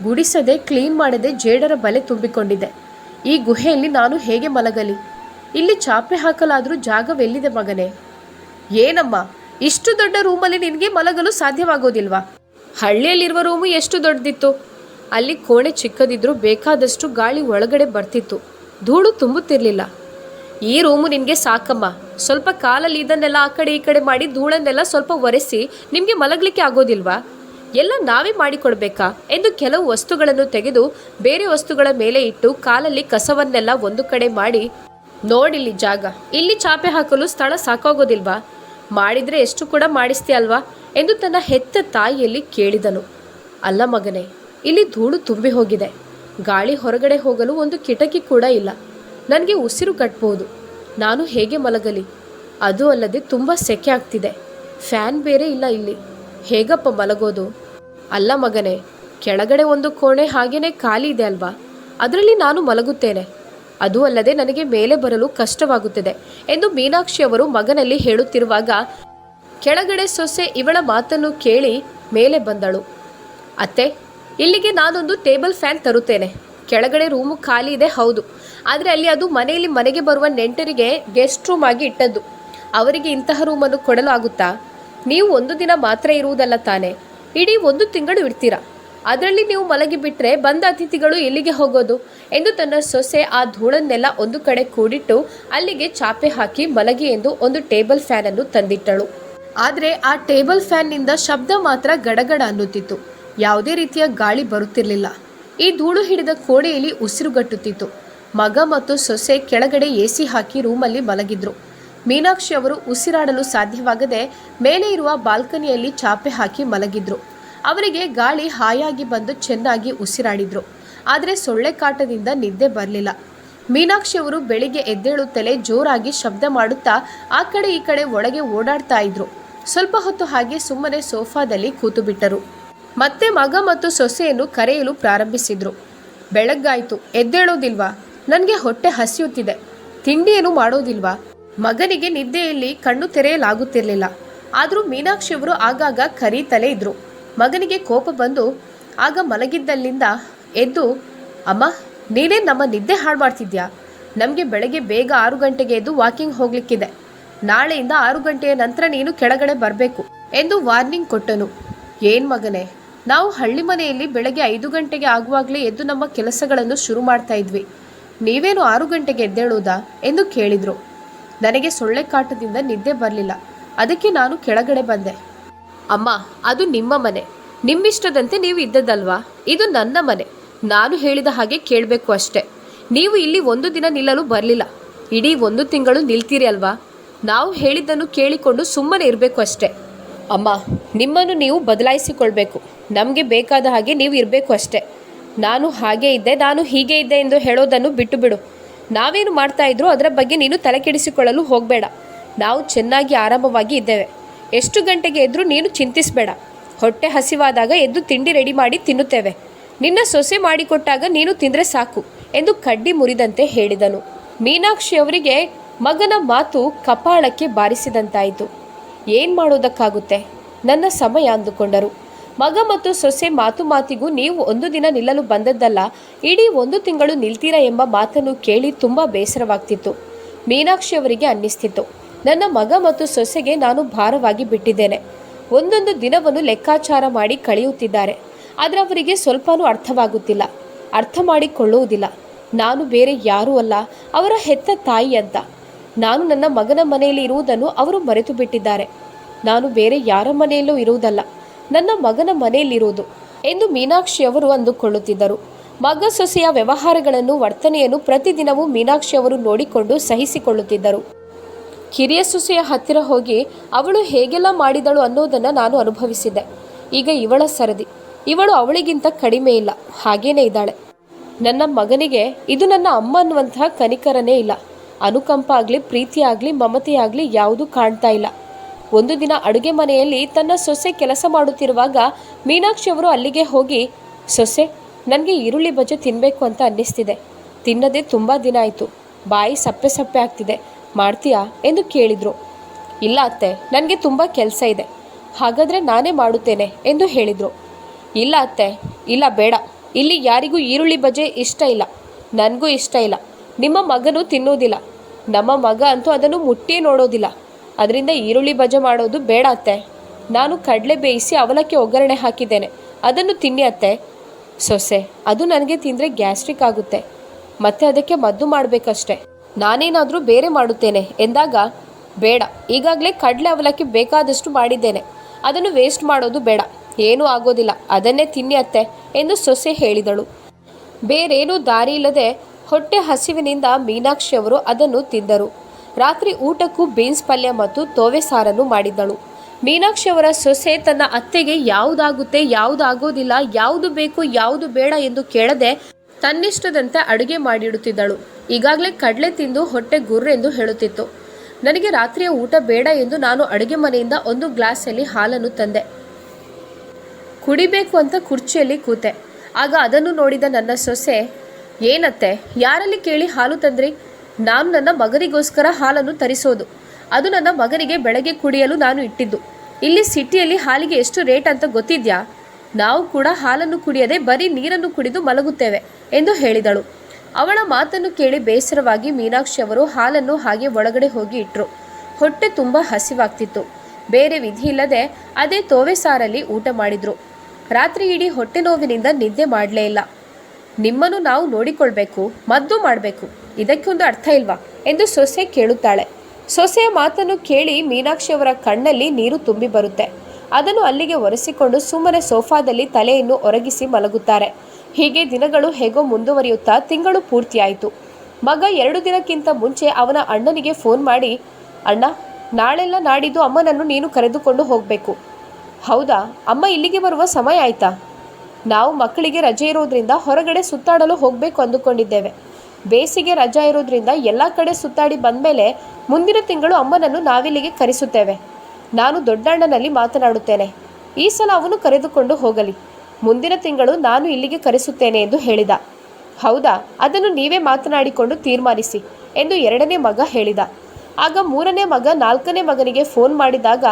ಗುಡಿಸದೆ, ಕ್ಲೀನ್ ಮಾಡದೆ ಜೇಡರ ಬಲೆ ತುಂಬಿಕೊಂಡಿದೆ. ಈ ಗುಹೆಯಲ್ಲಿ ನಾನು ಹೇಗೆ ಮಲಗಲಿ? ಇಲ್ಲಿ ಚಾಪೆ ಹಾಕಲಾದರೂ ಜಾಗವೆಲ್ಲಿದೆ ಮಗನೇ? ಏನಮ್ಮ, ಇಷ್ಟು ದೊಡ್ಡ ರೂಮಲ್ಲಿ ನಿನಗೆ ಮಲಗಲು ಸಾಧ್ಯವಾಗೋದಿಲ್ವಾ? ಹಳ್ಳಿಯಲ್ಲಿರುವ ರೂಮು ಎಷ್ಟು ದೊಡ್ಡದಿತ್ತು. ಅಲ್ಲಿ ಕೋಣೆ ಚಿಕ್ಕದಿದ್ರೂ ಬೇಕಾದಷ್ಟು ಗಾಳಿ ಒಳಗಡೆ ಬರ್ತಿತ್ತು. ಧೂಳು ತುಂಬುತ್ತಿರಲಿಲ್ಲ. ಈ ರೂಮು ನಿನಗೆ ಸಾಕಮ್ಮ. ಸ್ವಲ್ಪ ಕಾಲಲ್ಲಿ ಇದನ್ನೆಲ್ಲ ಆ ಕಡೆ ಈ ಕಡೆ ಮಾಡಿ ಧೂಳನ್ನೆಲ್ಲ ಸ್ವಲ್ಪ ಒರೆಸಿ ನಿಮಗೆ ಮಲಗಲಿಕ್ಕೆ ಆಗೋದಿಲ್ವಾ? ಎಲ್ಲ ನಾವೇ ಮಾಡಿಕೊಡ್ಬೇಕಾ? ಎಂದು ಕೆಲವು ವಸ್ತುಗಳನ್ನು ತೆಗೆದು ಬೇರೆ ವಸ್ತುಗಳ ಮೇಲೆ ಇಟ್ಟು ಕಾಲಲ್ಲಿ ಕಸವನ್ನೆಲ್ಲ ಒಂದು ಕಡೆ ಮಾಡಿ, ನೋಡಿಲ್ಲಿ ಜಾಗ. ಇಲ್ಲಿ ಚಾಪೆ ಹಾಕಲು ಸ್ಥಳ ಸಾಕಾಗೋದಿಲ್ವಾ? ಮಾಡಿದ್ರೆ ಎಷ್ಟು ಕೂಡ ಮಾಡಿಸ್ತೀಯ ಅಲ್ವಾ? ಎಂದು ತನ್ನ ಹೆತ್ತ ತಾಯಿಯಲ್ಲಿ ಕೇಳಿದನು. ಅಲ್ಲ ಮಗನೇ, ಇಲ್ಲಿ ಧೂಳು ತುಂಬಿ ಹೋಗಿದೆ. ಗಾಳಿ ಹೊರಗಡೆ ಹೋಗಲು ಒಂದು ಕಿಟಕಿ ಕೂಡ ಇಲ್ಲ. ನನಗೆ ಉಸಿರು ಕಟ್ಬೋದು. ನಾನು ಹೇಗೆ ಮಲಗಲಿ? ಅದು ಅಲ್ಲದೆ ತುಂಬ ಸೆಕೆ ಆಗ್ತಿದೆ. ಫ್ಯಾನ್ ಬೇರೆ ಇಲ್ಲ ಇಲ್ಲಿ. ಹೇಗಪ್ಪ ಮಲಗೋದು? ಅಲ್ಲ ಮಗನೇ, ಕೆಳಗಡೆ ಒಂದು ಕೋಣೆ ಹಾಗೇನೆ ಖಾಲಿ ಇದೆ ಅಲ್ವಾ? ಅದರಲ್ಲಿ ನಾನು ಮಲಗುತ್ತೇನೆ. ಅದು ಅಲ್ಲದೆ ನನಗೆ ಮೇಲೆ ಬರಲು ಕಷ್ಟವಾಗುತ್ತದೆ ಎಂದು ಮೀನಾಕ್ಷಿ ಅವರು ಮಗನಲ್ಲಿ ಹೇಳುತ್ತಿರುವಾಗ ಕೆಳಗಡೆ ಸೊಸೆ ಇವಳ ಮಾತನ್ನು ಕೇಳಿ ಮೇಲೆ ಬಂದಳು. ಅತ್ತೆ, ಇಲ್ಲಿಗೆ ನಾನೊಂದು ಟೇಬಲ್ ಫ್ಯಾನ್ ತರುತ್ತೇನೆ. ಕೆಳಗಡೆ ರೂಮು ಖಾಲಿ ಇದೆ, ಹೌದು. ಆದರೆ ಅಲ್ಲಿ ಅದು ಮನೆಯಲ್ಲಿ ಮನೆಗೆ ಬರುವ ನೆಂಟರಿಗೆ ಗೆಸ್ಟ್ ರೂಮ್ ಆಗಿ ಇಟ್ಟದ್ದು. ಅವರಿಗೆ ಇಂತಹ ರೂಮನ್ನು ಕೊಡಲು ಆಗುತ್ತಾ? ನೀವು ಒಂದು ದಿನ ಮಾತ್ರ ಇರುವುದಲ್ಲ ತಾನೆ. ಇಡೀ ಒಂದು ತಿಂಗಳು ಇರ್ತೀರಾ ಅದರಲ್ಲಿ ನೀವು ಮಲಗಿ ಬಿಟ್ಟರೆ ಬಂದ ಅತಿಥಿಗಳು ಎಲ್ಲಿಗೆ ಹೋಗೋದು? ಎಂದು ತನ್ನ ಸೊಸೆ ಆ ಧೂಳನ್ನೆಲ್ಲ ಒಂದು ಕಡೆ ಕೂಡಿಟ್ಟು ಅಲ್ಲಿಗೆ ಚಾಪೆ ಹಾಕಿ ಮಲಗಿ ಎಂದು ಒಂದು ಟೇಬಲ್ ಫ್ಯಾನ್ ಅನ್ನು ತಂದಿಟ್ಟಳು. ಆದರೆ ಆ ಟೇಬಲ್ ಫ್ಯಾನ್ನಿಂದ ಶಬ್ದ ಮಾತ್ರ ಗಡಗಡ ಅನ್ನುತ್ತಿತ್ತು. ಯಾವುದೇ ರೀತಿಯ ಗಾಳಿ ಬರುತ್ತಿರಲಿಲ್ಲ. ಈ ಧೂಳು ಹಿಡಿದ ಕೋಣೆಯಲ್ಲಿ ಉಸಿರುಗಟ್ಟುತ್ತಿತ್ತು ಮಗ ಮತ್ತು ಸೊಸೆ ಕೆಳಗಡೆ ಎಸಿ ಹಾಕಿ ರೂಮಲ್ಲಿ ಮಲಗಿದ್ರು. ಮೀನಾಕ್ಷಿ ಅವರು ಉಸಿರಾಡಲು ಸಾಧ್ಯವಾಗದೆ ಮೇಲೆ ಇರುವ ಬಾಲ್ಕನಿಯಲ್ಲಿ ಚಾಪೆ ಹಾಕಿ ಮಲಗಿದ್ರು. ಅವರಿಗೆ ಗಾಳಿ ಹಾಯಾಗಿ ಬಂದು ಚೆನ್ನಾಗಿ ಉಸಿರಾಡಿದ್ರು. ಆದರೆ ಸೊಳ್ಳೆ ಕಾಟದಿಂದ ನಿದ್ದೆ ಬರಲಿಲ್ಲ. ಮೀನಾಕ್ಷಿ ಅವರು ಬೆಳಿಗ್ಗೆ ಎದ್ದೇಳುತ್ತಲೇ ಜೋರಾಗಿ ಶಬ್ದ ಮಾಡುತ್ತಾ ಆ ಕಡೆ ಈ ಕಡೆ ಒಳಗೆ ಓಡಾಡ್ತಾ ಇದ್ರು. ಸ್ವಲ್ಪ ಹೊತ್ತು ಹಾಗೆ ಸುಮ್ಮನೆ ಸೋಫಾದಲ್ಲಿ ಕೂತು ಬಿಟ್ಟರು ಮತ್ತೆ ಮಗ ಮತ್ತು ಸೊಸೆಯನ್ನು ಕರೆಯಲು ಪ್ರಾರಂಭಿಸಿದ್ರು. ಬೆಳಗ್ಗಾಯ್ತು. ಎದ್ದೇಳೋದಿಲ್ವಾ? ನನಗೆ ಹೊಟ್ಟೆ ಹಸಿಯುತ್ತಿದೆ. ತಿಂಡಿಯೇನು ಮಾಡೋದಿಲ್ವಾ? ಮಗನಿಗೆ ನಿದ್ದೆಯಲ್ಲಿ ಕಣ್ಣು ತೆರೆಯಲಾಗುತ್ತಿರಲಿಲ್ಲ. ಆದರೂ ಮೀನಾಕ್ಷಿ ಅವರು ಆಗಾಗ ಕರೀತಲೇ ಇದ್ರು. ಮಗನಿಗೆ ಕೋಪ ಬಂದು, ಆಗ ಮಲಗಿದ್ದಲ್ಲಿಂದ ಎದ್ದು, ಅಮ್ಮ, ನೀನೇ ನಮ್ಮ ನಿದ್ದೆ ಹಾಳು ಮಾಡ್ತಿದ್ಯಾ ನಮಗೆ ಬೆಳಗ್ಗೆ ಬೇಗ ಆರು ಗಂಟೆಗೆ ಎದ್ದು ವಾಕಿಂಗ್ ಹೋಗ್ಲಿಕ್ಕಿದೆ. ನಾಳೆಯಿಂದ ಆರು ಗಂಟೆಯ ನಂತರ ನೀನು ಕೆಳಗಡೆ ಬರಬೇಕು ಎಂದು ವಾರ್ನಿಂಗ್ ಕೊಟ್ಟನು. ಏನ್ ಮಗನೇ? ನಾವು ಹಳ್ಳಿ ಮನೆಯಲ್ಲಿ ಬೆಳಗ್ಗೆ ಐದು ಗಂಟೆಗೆ ಆಗುವಾಗಲೇ ಎದ್ದು ನಮ್ಮ ಕೆಲಸಗಳನ್ನು ಶುರು ಮಾಡ್ತಾ ಇದ್ವಿ. ನೀವೇನು ಆರು ಗಂಟೆಗೆ ಎದ್ದೇಳೋದಾ ಎಂದು ಕೇಳಿದ್ರು. ನನಗೆ ಸೊಳ್ಳೆ ಕಾಟದಿಂದ ನಿದ್ದೆ ಬರಲಿಲ್ಲ. ಅದಕ್ಕೆ ನಾನು ಕೆಳಗಡೆ ಬಂದೆ. ಅಮ್ಮ, ಅದು ನಿಮ್ಮ ಮನೆ. ನಿಮ್ಮಿಷ್ಟದಂತೆ ನೀವು ಇದ್ದದಲ್ವಾ ಇದು ನನ್ನ ಮನೆ. ನಾನು ಹೇಳಿದ ಹಾಗೆ ಕೇಳಬೇಕು ಅಷ್ಟೆ. ನೀವು ಇಲ್ಲಿ ಒಂದು ದಿನ ನಿಲ್ಲಲು ಬರಲಿಲ್ಲ. ಇಡೀ ಒಂದು ತಿಂಗಳು ನಿಲ್ತೀರಿ ಅಲ್ವಾ? ನಾವು ಹೇಳಿದ್ದನ್ನು ಕೇಳಿಕೊಂಡು ಸುಮ್ಮನೆ ಇರಬೇಕು ಅಷ್ಟೆ. ಅಮ್ಮ, ನಿಮ್ಮನ್ನು ನೀವು ಬದಲಾಯಿಸಿಕೊಳ್ಬೇಕು. ನಮಗೆ ಬೇಕಾದ ಹಾಗೆ ನೀವು ಇರಬೇಕು ಅಷ್ಟೆ. ನಾನು ಹಾಗೆ ಇದ್ದೆ, ನಾನು ಹೀಗೆ ಇದ್ದೆ ಎಂದು ಹೇಳೋದನ್ನು ಬಿಟ್ಟು ಬಿಡು. ನಾವೇನು ಮಾಡ್ತಾ ಇದ್ರೂ ಅದರ ಬಗ್ಗೆ ನೀನು ತಲೆ ಕೆಡಿಸಿಕೊಳ್ಳಲು ಹೋಗಬೇಡ. ನಾವು ಚೆನ್ನಾಗಿ ಆರಾಮವಾಗಿ ಇದ್ದೇವೆ. ಎಷ್ಟು ಗಂಟೆಗೆ ಎದ್ದರೂ ನೀನು ಚಿಂತಿಸಬೇಡ. ಹೊಟ್ಟೆ ಹಸಿವಾದಾಗ ಎದ್ದು ತಿಂಡಿ ರೆಡಿ ಮಾಡಿ ತಿನ್ನುತ್ತೇವೆ. ನಿನ್ನ ಸೊಸೆ ಮಾಡಿಕೊಟ್ಟಾಗ ನೀನು ತಿಂದರೆ ಸಾಕು ಎಂದು ಕಡ್ಡಿ ಮುರಿದಂತೆ ಹೇಳಿದನು. ಮೀನಾಕ್ಷಿ ಅವರಿಗೆ ಮಗನ ಮಾತು ಕಪಾಳಕ್ಕೆ ಬಾರಿಸಿದಂತಾಯಿತು. ಏನು ಮಾಡೋದಕ್ಕಾಗುತ್ತೆ? ನನ್ನ ಸಮಯ ಅಂದುಕೊಂಡರು. ಮಗ ಮತ್ತು ಸೊಸೆ ಮಾತು ಮಾತಿಗೂ ನೀವು ಒಂದು ದಿನ ನಿಲ್ಲಲು ಬಂದದ್ದಲ್ಲ, ಇಡೀ ಒಂದು ತಿಂಗಳು ನಿಲ್ತೀರಾ ಎಂಬ ಮಾತನ್ನು ಕೇಳಿ ತುಂಬ ಬೇಸರವಾಗ್ತಿತ್ತು. ಮೀನಾಕ್ಷಿ ಅವರಿಗೆ ಅನ್ನಿಸ್ತಿತ್ತು, ನನ್ನ ಮಗ ಮತ್ತು ಸೊಸೆಗೆ ನಾನು ಭಾರವಾಗಿ ಬಿಟ್ಟಿದ್ದೇನೆ. ಒಂದೊಂದು ದಿನವನ್ನು ಲೆಕ್ಕಾಚಾರ ಮಾಡಿ ಕಳೆಯುತ್ತಿದ್ದಾರೆ, ಆದರೆ ಅವರಿಗೆ ಸ್ವಲ್ಪನೂ ಅರ್ಥವಾಗುತ್ತಿಲ್ಲ, ಅರ್ಥ ಮಾಡಿಕೊಳ್ಳುವುದಿಲ್ಲ. ನಾನು ಬೇರೆ ಯಾರೂ ಅಲ್ಲ, ಅವರ ಹೆತ್ತ ತಾಯಿ ಅಂತ. ನಾನು ನನ್ನ ಮಗನ ಮನೆಯಲ್ಲಿ ಇರುವುದನ್ನು ಅವರು ಮರೆತು ಬಿಟ್ಟಿದ್ದಾರೆ ನಾನು ಬೇರೆ ಯಾರ ಮನೆಯಲ್ಲೂ ಇರುವುದಲ್ಲ ನನ್ನ ಮಗನ ಮನೆಯಲ್ಲಿರುವುದು ಎಂದು ಮೀನಾಕ್ಷಿ ಅವರು ಅಂದುಕೊಳ್ಳುತ್ತಿದ್ದರು. ಮಗ ಸೊಸೆಯ ವ್ಯವಹಾರಗಳನ್ನು, ವರ್ತನೆಯನ್ನು ಪ್ರತಿದಿನವೂ ಮೀನಾಕ್ಷಿ ಅವರು ನೋಡಿಕೊಂಡು ಸಹಿಸಿಕೊಳ್ಳುತ್ತಿದ್ದರು. ಕಿರಿಯ ಸೊಸೆಯ ಹತ್ತಿರ ಹೋಗಿ ಅವಳು ಹೇಗೆಲ್ಲ ಮಾಡಿದಳು ಅನ್ನೋದನ್ನು ನಾನು ಅನುಭವಿಸಿದ್ದೆ. ಈಗ ಇವಳ ಸರದಿ. ಇವಳು ಅವಳಿಗಿಂತ ಕಡಿಮೆ ಇಲ್ಲ, ಹಾಗೇನೇ ಇದ್ದಾಳೆ. ನನ್ನ ಮಗನಿಗೆ ಇದು ನನ್ನ ಅಮ್ಮ ಅನ್ನುವಂತಹ ಕನಿಕರನೇ ಇಲ್ಲ. ಅನುಕಂಪ ಆಗಲಿ, ಪ್ರೀತಿ ಆಗಲಿ, ಮಮತೆ ಆಗಲಿ ಯಾವುದೂ ಕಾಣ್ತಾ ಇಲ್ಲ. ಒಂದು ದಿನ ಅಡುಗೆ ಮನೆಯಲ್ಲಿ ತನ್ನ ಸೊಸೆ ಕೆಲಸ ಮಾಡುತ್ತಿರುವಾಗ ಮೀನಾಕ್ಷಿ ಅವರು ಅಲ್ಲಿಗೆ ಹೋಗಿ, ಸೊಸೆ, ನನಗೆ ಈರುಳ್ಳಿ ಬಜ್ಜೆ ತಿನ್ನಬೇಕು ಅಂತ ಅನ್ನಿಸ್ತಿದೆ. ತಿನ್ನದೇ ತುಂಬ ದಿನ ಆಯಿತು. ಬಾಯಿ ಸಪ್ಪೆ ಸಪ್ಪೆ ಆಗ್ತಿದೆ. ಮಾಡ್ತೀಯಾ? ಎಂದು ಕೇಳಿದರು. ಇಲ್ಲ ಅತ್ತೆ, ನನಗೆ ತುಂಬ ಕೆಲಸ ಇದೆ. ಹಾಗಾದರೆ ನಾನೇ ಮಾಡುತ್ತೇನೆ ಎಂದು ಹೇಳಿದರು. ಇಲ್ಲ ಅತ್ತೆ, ಇಲ್ಲ ಬೇಡ. ಇಲ್ಲಿ ಯಾರಿಗೂ ಈರುಳ್ಳಿ ಬಜೆ ಇಷ್ಟ ಇಲ್ಲ. ನನಗೂ ಇಷ್ಟ ಇಲ್ಲ. ನಿಮ್ಮ ಮಗನೂ ತಿನ್ನೋದಿಲ್ಲ. ನಮ್ಮ ಮಗ ಅಂತೂ ಅದನ್ನು ಮುಟ್ಟಿ ನೋಡೋದಿಲ್ಲ. ಅದರಿಂದ ಈರುಳ್ಳಿ ಬಜೆ ಮಾಡೋದು ಬೇಡ ಅತ್ತೆ. ನಾನು ಕಡಲೆ ಬೇಯಿಸಿ ಅವಲಕ್ಕಿ ಒಗ್ಗರಣೆ ಹಾಕಿದ್ದೇನೆ. ಅದನ್ನು ತಿನ್ನಿ ಅತ್ತೆ. ಸೊಸೆ, ಅದು ನನಗೆ ತಿಂದರೆ ಗ್ಯಾಸ್ಟ್ರಿಕ್ ಆಗುತ್ತೆ. ಮತ್ತೆ ಅದಕ್ಕೆ ಮದ್ದು ಮಾಡಬೇಕಷ್ಟೆ. ನಾನೇನಾದರೂ ಬೇರೆ ಮಾಡುತ್ತೇನೆ. ಎಂದಾಗ, ಬೇಡ. ಈಗಾಗಲೇ ಕಡಲೆ ಅವಲಕ್ಕಿ ಬೇಕಾದಷ್ಟು ಮಾಡಿದ್ದೇನೆ. ಅದನ್ನು ವೇಸ್ಟ್ ಮಾಡೋದು ಬೇಡ. ಏನೂ ಆಗೋದಿಲ್ಲ. ಅದನ್ನೇ ತಿನ್ನಿ ಅತ್ತೆ ಎಂದು ಸೊಸೆ ಹೇಳಿದಳು. ಬೇರೇನೂ ದಾರಿ ಇಲ್ಲದೆ ಹೊಟ್ಟೆ ಹಸಿವಿನಿಂದ ಮೀನಾಕ್ಷಿಯವರು ಅದನ್ನು ತಿಂದರು. ರಾತ್ರಿ ಊಟಕ್ಕೂ ಬೀನ್ಸ್ ಪಲ್ಯ ಮತ್ತು ತೋವೆ ಸಾರನ್ನು ಮಾಡಿದ್ದಳು. ಮೀನಾಕ್ಷಿ ಅವರ ಸೊಸೆ ತನ್ನ ಅತ್ತೆಗೆ ಯಾವುದಾಗುತ್ತೆ, ಯಾವುದಾಗೋದಿಲ್ಲ, ಯಾವುದು ಬೇಕು, ಯಾವುದು ಬೇಡ ಎಂದು ಕೇಳದೆ ತನ್ನಿಷ್ಟದಂತೆ ಅಡುಗೆ ಮಾಡಿಡುತ್ತಿದ್ದಳು. ಈಗಾಗಲೇ ಕಡಲೆ ತಿಂದು ಹೊಟ್ಟೆ ಗುರ್ರೆಂದು ಹೇಳುತ್ತಿತ್ತು. ನನಗೆ ರಾತ್ರಿಯ ಊಟ ಬೇಡ ಎಂದು ನಾನು ಅಡುಗೆ ಮನೆಯಿಂದ ಒಂದು ಗ್ಲಾಸಲ್ಲಿ ಹಾಲನ್ನು ತಂದೆ. ಕುಡಿಬೇಕು ಅಂತ ಕುರ್ಚಿಯಲ್ಲಿ ಕೂತೆ. ಆಗ ಅದನ್ನು ನೋಡಿದ ನನ್ನ ಸೊಸೆ, ಏನತ್ತೆ, ಯಾರಲ್ಲಿ ಕೇಳಿ ಹಾಲು ತಂದ್ರಿ? ನಾನು ನನ್ನ ಮಗನಿಗೋಸ್ಕರ ಹಾಲನ್ನು ತರಿಸೋದು. ಅದು ನನ್ನ ಮಗನಿಗೆ ಬೆಳಗ್ಗೆ ಕುಡಿಯಲು ನಾನು ಇಟ್ಟಿದ್ದು. ಇಲ್ಲಿ ಸಿಟಿಯಲ್ಲಿ ಹಾಲಿಗೆ ಎಷ್ಟು ರೇಟ್ ಅಂತ ಗೊತ್ತಿದ್ಯಾ? ನಾವು ಕೂಡ ಹಾಲನ್ನು ಕುಡಿಯದೆ ಬರೀ ನೀರನ್ನು ಕುಡಿದು ಮಲಗುತ್ತೇವೆ ಎಂದು ಹೇಳಿದಳು. ಅವಳ ಮಾತನ್ನು ಕೇಳಿ ಬೇಸರವಾಗಿ ಮೀನಾಕ್ಷಿ ಅವರು ಹಾಲನ್ನು ಹಾಗೆ ಒಳಗಡೆ ಹೋಗಿ ಇಟ್ಟರು ಹೊಟ್ಟೆ ತುಂಬ ಹಸಿವಾಗ್ತಿತ್ತು. ಬೇರೆ ವಿಧಿ ಇಲ್ಲದೆ ಅದೇ ತೋವೆ ಸಾರಲ್ಲಿ ಊಟ ಮಾಡಿದ್ರು. ರಾತ್ರಿ ಇಡೀ ಹೊಟ್ಟೆ ನೋವಿನಿಂದ ನಿದ್ದೆ ಮಾಡಲೇ ಇಲ್ಲ. ನಿಮ್ಮನ್ನು ನಾವು ನೋಡಿಕೊಳ್ಬೇಕು, ಮದ್ದು ಮಾಡಬೇಕು. ಇದಕ್ಕೊಂದು ಅರ್ಥ ಇಲ್ವಾ? ಎಂದು ಸೊಸೆ ಕೇಳುತ್ತಾಳೆ. ಸೊಸೆಯ ಮಾತನ್ನು ಕೇಳಿ ಮೀನಾಕ್ಷಿಯವರ ಕಣ್ಣಲ್ಲಿ ನೀರು ತುಂಬಿ ಬರುತ್ತೆ. ಅದನ್ನು ಅಲ್ಲಿಗೆ ಒರೆಸಿಕೊಂಡು ಸುಮ್ಮನೆ ಸೋಫಾದಲ್ಲಿ ತಲೆಯನ್ನು ಒರಗಿಸಿ ಮಲಗುತ್ತಾರೆ. ಹೀಗೆ ದಿನಗಳು ಹೇಗೋ ಮುಂದುವರಿಯುತ್ತಾ ತಿಂಗಳು ಪೂರ್ತಿಯಾಯಿತು. ಮಗ ಎರಡು ದಿನಕ್ಕಿಂತ ಮುಂಚೆ ಅವನ ಅಣ್ಣನಿಗೆ ಫೋನ್ ಮಾಡಿ, ಅಣ್ಣ, ನಾಳೆಲ್ಲ ನಾಡಿದ್ದು ಅಮ್ಮನನ್ನು ನೀನು ಕರೆದುಕೊಂಡು ಹೋಗಬೇಕು. ಹೌದಾ? ಅಮ್ಮ ಇಲ್ಲಿಗೆ ಬರುವ ಸಮಯ ಆಯ್ತಾ? ನಾವು ಮಕ್ಕಳಿಗೆ ರಜೆ ಇರೋದ್ರಿಂದ ಹೊರಗಡೆ ಸುತ್ತಾಡಲು ಹೋಗಬೇಕು ಅಂದುಕೊಂಡಿದ್ದೇವೆ. ಬೇಸಿಗೆ ರಜಾ ಇರೋದ್ರಿಂದ ಎಲ್ಲ ಕಡೆ ಸುತ್ತಾಡಿ ಬಂದಮೇಲೆ ಮುಂದಿನ ತಿಂಗಳು ಅಮ್ಮನನ್ನು ನಾವಿಲ್ಲಿಗೆ ಕರೆಸುತ್ತೇವೆ. ನಾನು ದೊಡ್ಡಣ್ಣನಲ್ಲಿ ಮಾತನಾಡುತ್ತೇನೆ. ಈ ಸಲ ಅವನು ಕರೆದುಕೊಂಡು ಹೋಗಲಿ. ಮುಂದಿನ ತಿಂಗಳು ನಾನು ಇಲ್ಲಿಗೆ ಕರೆಸುತ್ತೇನೆ ಎಂದು ಹೇಳಿದ. ಹೌದಾ, ಅದನ್ನು ನೀವೇ ಮಾತನಾಡಿಕೊಂಡು ತೀರ್ಮಾನಿಸಿ ಎಂದು ಎರಡನೇ ಮಗ ಹೇಳಿದ. ಆಗ ಮೂರನೇ ಮಗ ನಾಲ್ಕನೇ ಮಗನಿಗೆ ಫೋನ್ ಮಾಡಿದಾಗ,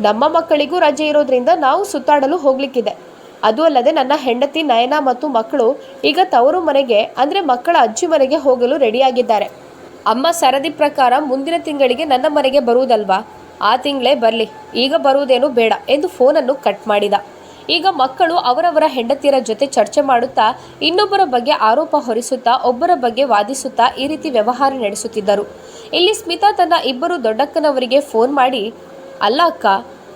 ನಮ್ಮ ಮಕ್ಕಳಿಗೂ ರಜೆ ಇರೋದ್ರಿಂದ ನಾವು ಸುತ್ತಾಡಲು ಹೋಗ್ಲಿಕ್ಕಿದೆ. ಅದು ಅಲ್ಲದೆ ನನ್ನ ಹೆಂಡತಿ ನಯನ ಮತ್ತು ಮಕ್ಕಳು ಈಗ ತವರು ಮನೆಗೆ, ಅಂದರೆ ಮಕ್ಕಳ ಅಜ್ಜಿ ಮನೆಗೆ ಹೋಗಲು ರೆಡಿಯಾಗಿದ್ದಾರೆ. ಅಮ್ಮ ಸರದಿ ಪ್ರಕಾರ ಮುಂದಿನ ತಿಂಗಳಿಗೆ ನನ್ನ ಮನೆಗೆ ಬರುವುದಲ್ವಾ? ಆ ತಿಂಗಳೇ ಬರಲಿ, ಈಗ ಬರುವುದೇನು ಬೇಡ ಎಂದು ಫೋನನ್ನು ಕಟ್ ಮಾಡಿದ. ಈಗ ಮಕ್ಕಳು ಅವರವರ ಹೆಂಡತಿಯರ ಜೊತೆ ಚರ್ಚೆ ಮಾಡುತ್ತಾ, ಇನ್ನೊಬ್ಬರ ಬಗ್ಗೆ ಆರೋಪ ಹೊರಿಸುತ್ತಾ, ಒಬ್ಬರ ಬಗ್ಗೆ ವಾದಿಸುತ್ತಾ ಈ ರೀತಿ ವ್ಯವಹಾರ ನಡೆಸುತ್ತಿದ್ದರು. ಇಲ್ಲಿ ಸ್ಮಿತಾ ತನ್ನ ಇಬ್ಬರು ದೊಡ್ಡಕ್ಕನವರಿಗೆ ಫೋನ್ ಮಾಡಿ, ಅಲ್ಲ ಅಕ್ಕ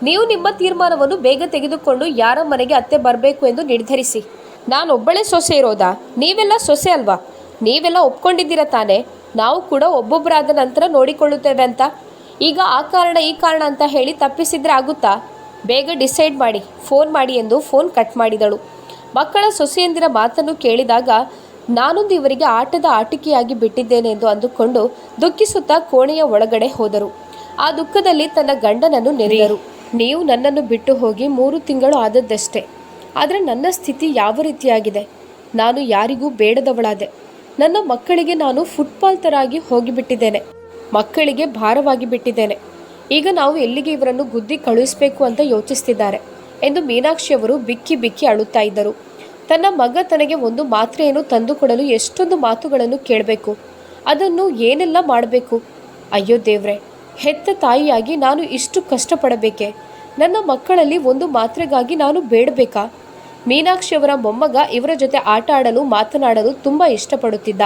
ನೀವು ನಿಮ್ಮ ತೀರ್ಮಾನವನ್ನು ಬೇಗ ತೆಗೆದುಕೊಂಡು ಯಾರ ಮನೆಗೆ ಅತ್ತೆ ಬರಬೇಕು ಎಂದು ನಿರ್ಧರಿಸಿ. ನಾನೊಬ್ಬಳೇ ಸೊಸೆ ಇರೋದಾ? ನೀವೆಲ್ಲ ಸೊಸೆ ಅಲ್ವಾ? ನೀವೆಲ್ಲ ಒಪ್ಕೊಂಡಿದ್ದೀರ ತಾನೇ? ನಾವು ಕೂಡ ಒಬ್ಬೊಬ್ಬರಾದ ನಂತರ ನೋಡಿಕೊಳ್ಳುತ್ತೇವೆ ಅಂತ. ಈಗ ಆ ಕಾರಣ, ಈ ಕಾರಣ ಅಂತ ಹೇಳಿ ತಪ್ಪಿಸಿದ್ರೆ ಆಗುತ್ತಾ? ಬೇಗ ಡಿಸೈಡ್ ಮಾಡಿ, ಫೋನ್ ಮಾಡಿ ಎಂದು ಫೋನ್ ಕಟ್ ಮಾಡಿದಳು. ಮಕ್ಕಳ ಸೊಸೆಯಂದಿರ ಮಾತನ್ನು ಕೇಳಿದಾಗ, ನಾನೊಂದು ಇವರಿಗೆ ಆಟದ ಆಟಿಕೆಯಾಗಿ ಬಿಟ್ಟಿದ್ದೇನೆ ಎಂದು ಅಂದುಕೊಂಡು ದುಃಖಿಸುತ್ತಾ ಕೋಣೆಯ ಒಳಗಡೆ ಹೋದರು. ಆ ದುಃಖದಲ್ಲಿ ತನ್ನ ಗಂಡನನ್ನು ನೆರೆದರು ನೀವು ನನ್ನನ್ನು ಬಿಟ್ಟು ಹೋಗಿ ಮೂರು ತಿಂಗಳು ಆದದ್ದಷ್ಟೇ. ಆದರೆ ನನ್ನ ಸ್ಥಿತಿ ಯಾವ ರೀತಿಯಾಗಿದೆ? ನಾನು ಯಾರಿಗೂ ಬೇಡದವಳಾದೆ. ನನ್ನ ಮಕ್ಕಳಿಗೆ ನಾನು ಫುಟ್ಬಾಲ್ ತರಾಗಿ ಹೋಗಿಬಿಟ್ಟಿದ್ದೇನೆ. ಮಕ್ಕಳಿಗೆ ಭಾರವಾಗಿ ಬಿಟ್ಟಿದ್ದೇನೆ. ಈಗ ನಾವು ಎಲ್ಲಿಗೆ ಇವರನ್ನು ಗುದ್ದಿ ಕಳುಹಿಸಬೇಕು ಅಂತ ಯೋಚಿಸ್ತಿದ್ದಾರೆ ಎಂದು ಮೀನಾಕ್ಷಿಯವರು ಬಿಕ್ಕಿ ಬಿಕ್ಕಿ ಅಳುತ್ತಾ ಇದ್ದರು. ತನ್ನ ಮಗ ತನಗೆ ಒಂದು ಮಾತ್ರೆಯನ್ನು ತಂದುಕೊಡಲು ಎಷ್ಟೊಂದು ಮಾತುಗಳನ್ನು ಕೇಳಬೇಕು. ಅದನ್ನು ಏನೆಲ್ಲ ಮಾಡಬೇಕು? ಅಯ್ಯೋ ದೇವ್ರೆ ಹೆತ್ತ ತಾಯಿಯಾಗಿ ನಾನು ಇಷ್ಟು ಕಷ್ಟಪಡಬೇಕೆ? ನನ್ನ ಮಕ್ಕಳಲ್ಲಿ ಒಂದು ಮಾತ್ರೆಗಾಗಿ ನಾನು ಬೇಡಬೇಕಾ? ಮೀನಾಕ್ಷಿ ಅವರ ಮೊಮ್ಮಗ ಇವರ ಜೊತೆ ಆಟ ಆಡಲು ಮಾತನಾಡಲು ತುಂಬ ಇಷ್ಟಪಡುತ್ತಿದ್ದ.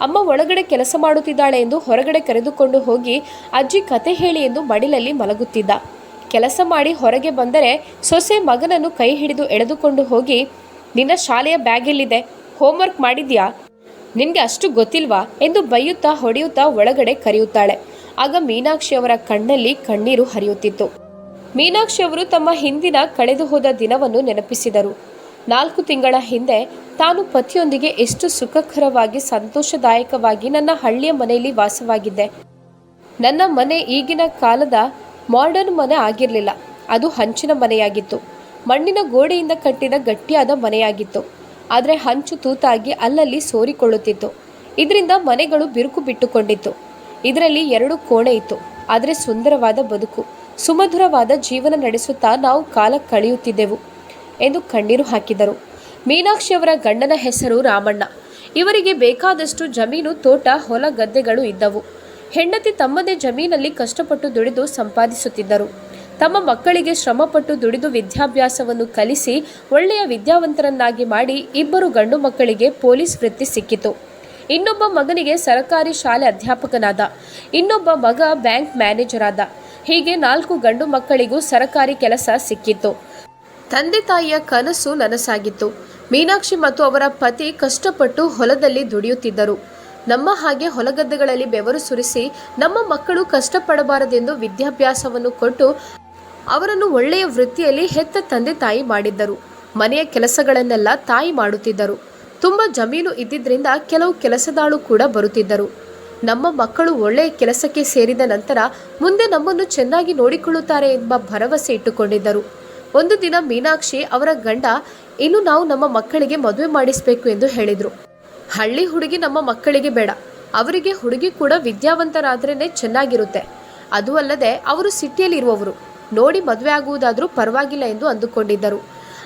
ಅಮ್ಮ ಒಳಗಡೆ ಕೆಲಸ ಮಾಡುತ್ತಿದ್ದಾಳೆ ಎಂದು ಹೊರಗಡೆ ಕರೆದುಕೊಂಡು ಹೋಗಿ ಅಜ್ಜಿ ಕತೆ ಹೇಳಿ ಎಂದು ಮಡಿಲಲ್ಲಿ ಮಲಗುತ್ತಿದ್ದ. ಕೆಲಸ ಮಾಡಿ ಹೊರಗೆ ಬಂದರೆ ಸೊಸೆ ಮಗನನ್ನು ಕೈ ಹಿಡಿದು ಎಳೆದುಕೊಂಡು ಹೋಗಿ, ನಿನ್ನ ಶಾಲೆಯ ಬ್ಯಾಗ್ ಎಲ್ಲಿದೆ ಹೋಮ್ವರ್ಕ್ ಮಾಡಿದ್ಯಾ? ನಿನಗೆ ಅಷ್ಟು ಗೊತ್ತಿಲ್ವಾ? ಎಂದು ಬೈಯುತ್ತಾ ಹೊಡೆಯುತ್ತಾ ಒಳಗಡೆ ಕರೆಯುತ್ತಾಳೆ. ಆಗ ಮೀನಾಕ್ಷಿ ಅವರ ಕಣ್ಣಲ್ಲಿ ಕಣ್ಣೀರು ಹರಿಯುತ್ತಿತ್ತು. ಮೀನಾಕ್ಷಿ ಅವರು ತಮ್ಮ ಹಿಂದಿನ ಕಳೆದು ಹೋದ ದಿನವನ್ನು ನೆನಪಿಸಿದರು. ನಾಲ್ಕು ತಿಂಗಳ ಹಿಂದೆ ತಾನು ಪತಿಯೊಂದಿಗೆ ಎಷ್ಟು ಸುಖಕರವಾಗಿ, ಸಂತೋಷದಾಯಕವಾಗಿ ನನ್ನ ಹಳ್ಳಿಯ ಮನೆಯಲ್ಲಿ ವಾಸವಾಗಿದ್ದೆ. ನನ್ನ ಮನೆ ಈಗಿನ ಕಾಲದ ಮಾಡರ್ನ್ ಮನೆ ಆಗಿರಲಿಲ್ಲ. ಅದು ಹಂಚಿನ ಮನೆಯಾಗಿತ್ತು. ಮಣ್ಣಿನ ಗೋಡೆಯಿಂದ ಕಟ್ಟಿದ ಗಟ್ಟಿಯಾದ ಮನೆಯಾಗಿತ್ತು. ಆದರೆ ಹಂಚು ತೂತಾಗಿ ಅಲ್ಲಲ್ಲಿ ಸೋರಿಕೊಳ್ಳುತ್ತಿತ್ತು. ಇದರಿಂದ ಮನೆಗಳು ಬಿರುಕು ಬಿಟ್ಟುಕೊಂಡಿತ್ತು. ಇದರಲ್ಲಿ ಎರಡು ಕೋಣೆ ಇತ್ತು. ಆದರೆ ಸುಂದರವಾದ ಬದುಕು. ಸುಮಧುರವಾದ ಜೀವನ ನಡೆಸುತ್ತಾ ನಾವು ಕಾಲ ಕಳೆಯುತ್ತಿದ್ದೆವು ಎಂದು ಕಣ್ಣೀರು ಹಾಕಿದರು. ಮೀನಾಕ್ಷಿ ಅವರ ಗಂಡನ ಹೆಸರು ರಾಮಣ್ಣ. ಇವರಿಗೆ ಬೇಕಾದಷ್ಟು ಜಮೀನು, ತೋಟ, ಹೊಲ, ಗದ್ದೆಗಳು ಇದ್ದವು. ಹೆಂಡತಿ ತಮ್ಮದೇ ಜಮೀನಲ್ಲಿ ಕಷ್ಟಪಟ್ಟು ದುಡಿದು ಸಂಪಾದಿಸುತ್ತಿದ್ದರು. ತಮ್ಮ ಮಕ್ಕಳಿಗೆ ಶ್ರಮಪಟ್ಟು ದುಡಿದು ವಿದ್ಯಾಭ್ಯಾಸವನ್ನು ಕಲಿಸಿ ಒಳ್ಳೆಯ ವಿದ್ಯಾವಂತರನ್ನಾಗಿ ಮಾಡಿ ಇಬ್ಬರು ಗಂಡು ಮಕ್ಕಳಿಗೆ ಪೊಲೀಸ್ ವೃತ್ತಿ ಸಿಕ್ಕಿತು. ಇನ್ನೊಬ್ಬ ಮಗನಿಗೆ ಸರಕಾರಿ ಶಾಲೆ ಅಧ್ಯಾಪಕನಾದ. ಇನ್ನೊಬ್ಬ ಮಗ ಬ್ಯಾಂಕ್ ಮ್ಯಾನೇಜರ್ ಆದ ಹೀಗೆ ನಾಲ್ಕು ಗಂಡು ಮಕ್ಕಳಿಗೂ ಸರಕಾರಿ ಕೆಲಸ ಸಿಕ್ಕಿತ್ತು. ತಂದೆ ತಾಯಿಯ ಕನಸು ನನಸಾಗಿತ್ತು. ಮೀನಾಕ್ಷಿ ಮತ್ತು ಅವರ ಪತಿ ಕಷ್ಟಪಟ್ಟು ಹೊಲದಲ್ಲಿ ದುಡಿಯುತ್ತಿದ್ದರು. ನಮ್ಮ ಹಾಗೆ ಹೊಲಗದ್ದೆಗಳಲ್ಲಿ ಬೆವರು ಸುರಿಸಿ ನಮ್ಮ ಮಕ್ಕಳು ಕಷ್ಟಪಡಬಾರದೆಂದು ವಿದ್ಯಾಭ್ಯಾಸವನ್ನು ಕೊಟ್ಟು ಅವರನ್ನು ಒಳ್ಳೆಯ ವೃತ್ತಿಯಲ್ಲಿ ಹೆತ್ತ ತಂದೆ ತಾಯಿ ಮಾಡಿದ್ದರು. ಮನೆಯ ಕೆಲಸಗಳನ್ನೆಲ್ಲ ತಾಯಿ ಮಾಡುತ್ತಿದ್ದರು. ತುಂಬ ಜಮೀನು ಇದ್ದಿದ್ದರಿಂದ ಕೆಲವು ಕೆಲಸದಾಳು ಕೂಡ ಬರುತ್ತಿದ್ದರು. ನಮ್ಮ ಮಕ್ಕಳು ಒಳ್ಳೆಯ ಕೆಲಸಕ್ಕೆ ಸೇರಿದ ನಂತರ ಮುಂದೆ ನಮ್ಮನ್ನು ಚೆನ್ನಾಗಿ ನೋಡಿಕೊಳ್ಳುತ್ತಾರೆ ಎಂಬ ಭರವಸೆ ಇಟ್ಟುಕೊಂಡಿದ್ದರು. ಒಂದು ದಿನ ಮೀನಾಕ್ಷಿ ಅವರ ಗಂಡ, ಇನ್ನು ನಾವು ನಮ್ಮ ಮಕ್ಕಳಿಗೆ ಮದುವೆ ಮಾಡಿಸಬೇಕು ಎಂದು ಹೇಳಿದರು. ಹಳ್ಳಿ ಹುಡುಗಿ ನಮ್ಮ ಮಕ್ಕಳಿಗೆ ಬೇಡ. ಅವರಿಗೆ ಹುಡುಗಿ ಕೂಡ ವಿದ್ಯಾವಂತರಾದ್ರೇ ಚೆನ್ನಾಗಿರುತ್ತೆ. ಅದು ಅಲ್ಲದೆ ಅವರು ಸಿಟಿಯಲ್ಲಿರುವವರು. ನೋಡಿ ಮದುವೆ ಆಗುವುದಾದರೂ ಪರವಾಗಿಲ್ಲ ಎಂದು ಅಂದುಕೊಂಡಿದ್ದರು.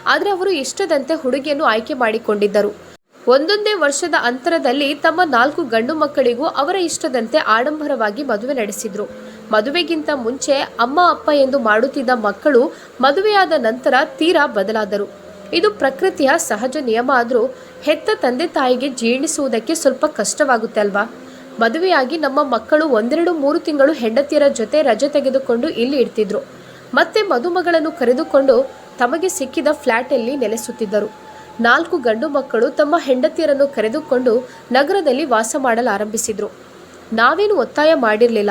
ಆದರೆ ಅವರು ಇಷ್ಟದಂತೆ ಹುಡುಗಿಯನ್ನು ಆಯ್ಕೆ ಮಾಡಿಕೊಂಡಿದ್ದರು. ಒಂದೊಂದೇ ವರ್ಷದ ಅಂತರದಲ್ಲಿ ತಮ್ಮ ನಾಲ್ಕು ಗಂಡು ಮಕ್ಕಳಿಗೂ ಅವರ ಇಷ್ಟದಂತೆ ಆಡಂಬರವಾಗಿ ಮದುವೆ ನಡೆಸಿದ್ರು. ಮದುವೆಗಿಂತ ಮುಂಚೆ ಅಮ್ಮ, ಅಪ್ಪ ಎಂದು ಮಾಡುತ್ತಿದ್ದ ಮಕ್ಕಳು ಮದುವೆಯಾದ ನಂತರ ತೀರಾ ಬದಲಾದರು. ಇದು ಪ್ರಕೃತಿಯ ಸಹಜ ನಿಯಮ ಆದರೂ ಹೆತ್ತ ತಂದೆ ತಾಯಿಗೆ ಜೀರ್ಣಿಸುವುದಕ್ಕೆ ಸ್ವಲ್ಪ ಕಷ್ಟವಾಗುತ್ತೆ ಅಲ್ವಾ? ಮದುವೆಯಾಗಿ ನಮ್ಮ ಮಕ್ಕಳು ಒಂದೆರಡು ಮೂರು ತಿಂಗಳು ಹೆಂಡತಿಯರ ಜೊತೆ ರಜೆ ತೆಗೆದುಕೊಂಡು ಇಲ್ಲಿ ಇರ್ತಿದ್ರು. ಮತ್ತೆ ಮದುಮಗಳನ್ನು ಕರೆದುಕೊಂಡು ತಮಗೆ ಸಿಕ್ಕಿದ ಫ್ಲ್ಯಾಟಲ್ಲಿ ನೆಲೆಸುತ್ತಿದ್ದರು. ನಾಲ್ಕು ಗಂಡು ಮಕ್ಕಳು ತಮ್ಮ ಹೆಂಡತಿಯರನ್ನು ಕರೆದುಕೊಂಡು ನಗರದಲ್ಲಿ ವಾಸ ಮಾಡಲಾರಂಭಿಸಿದರು. ನಾವೇನು ಒತ್ತಾಯ ಮಾಡಿರಲಿಲ್ಲ.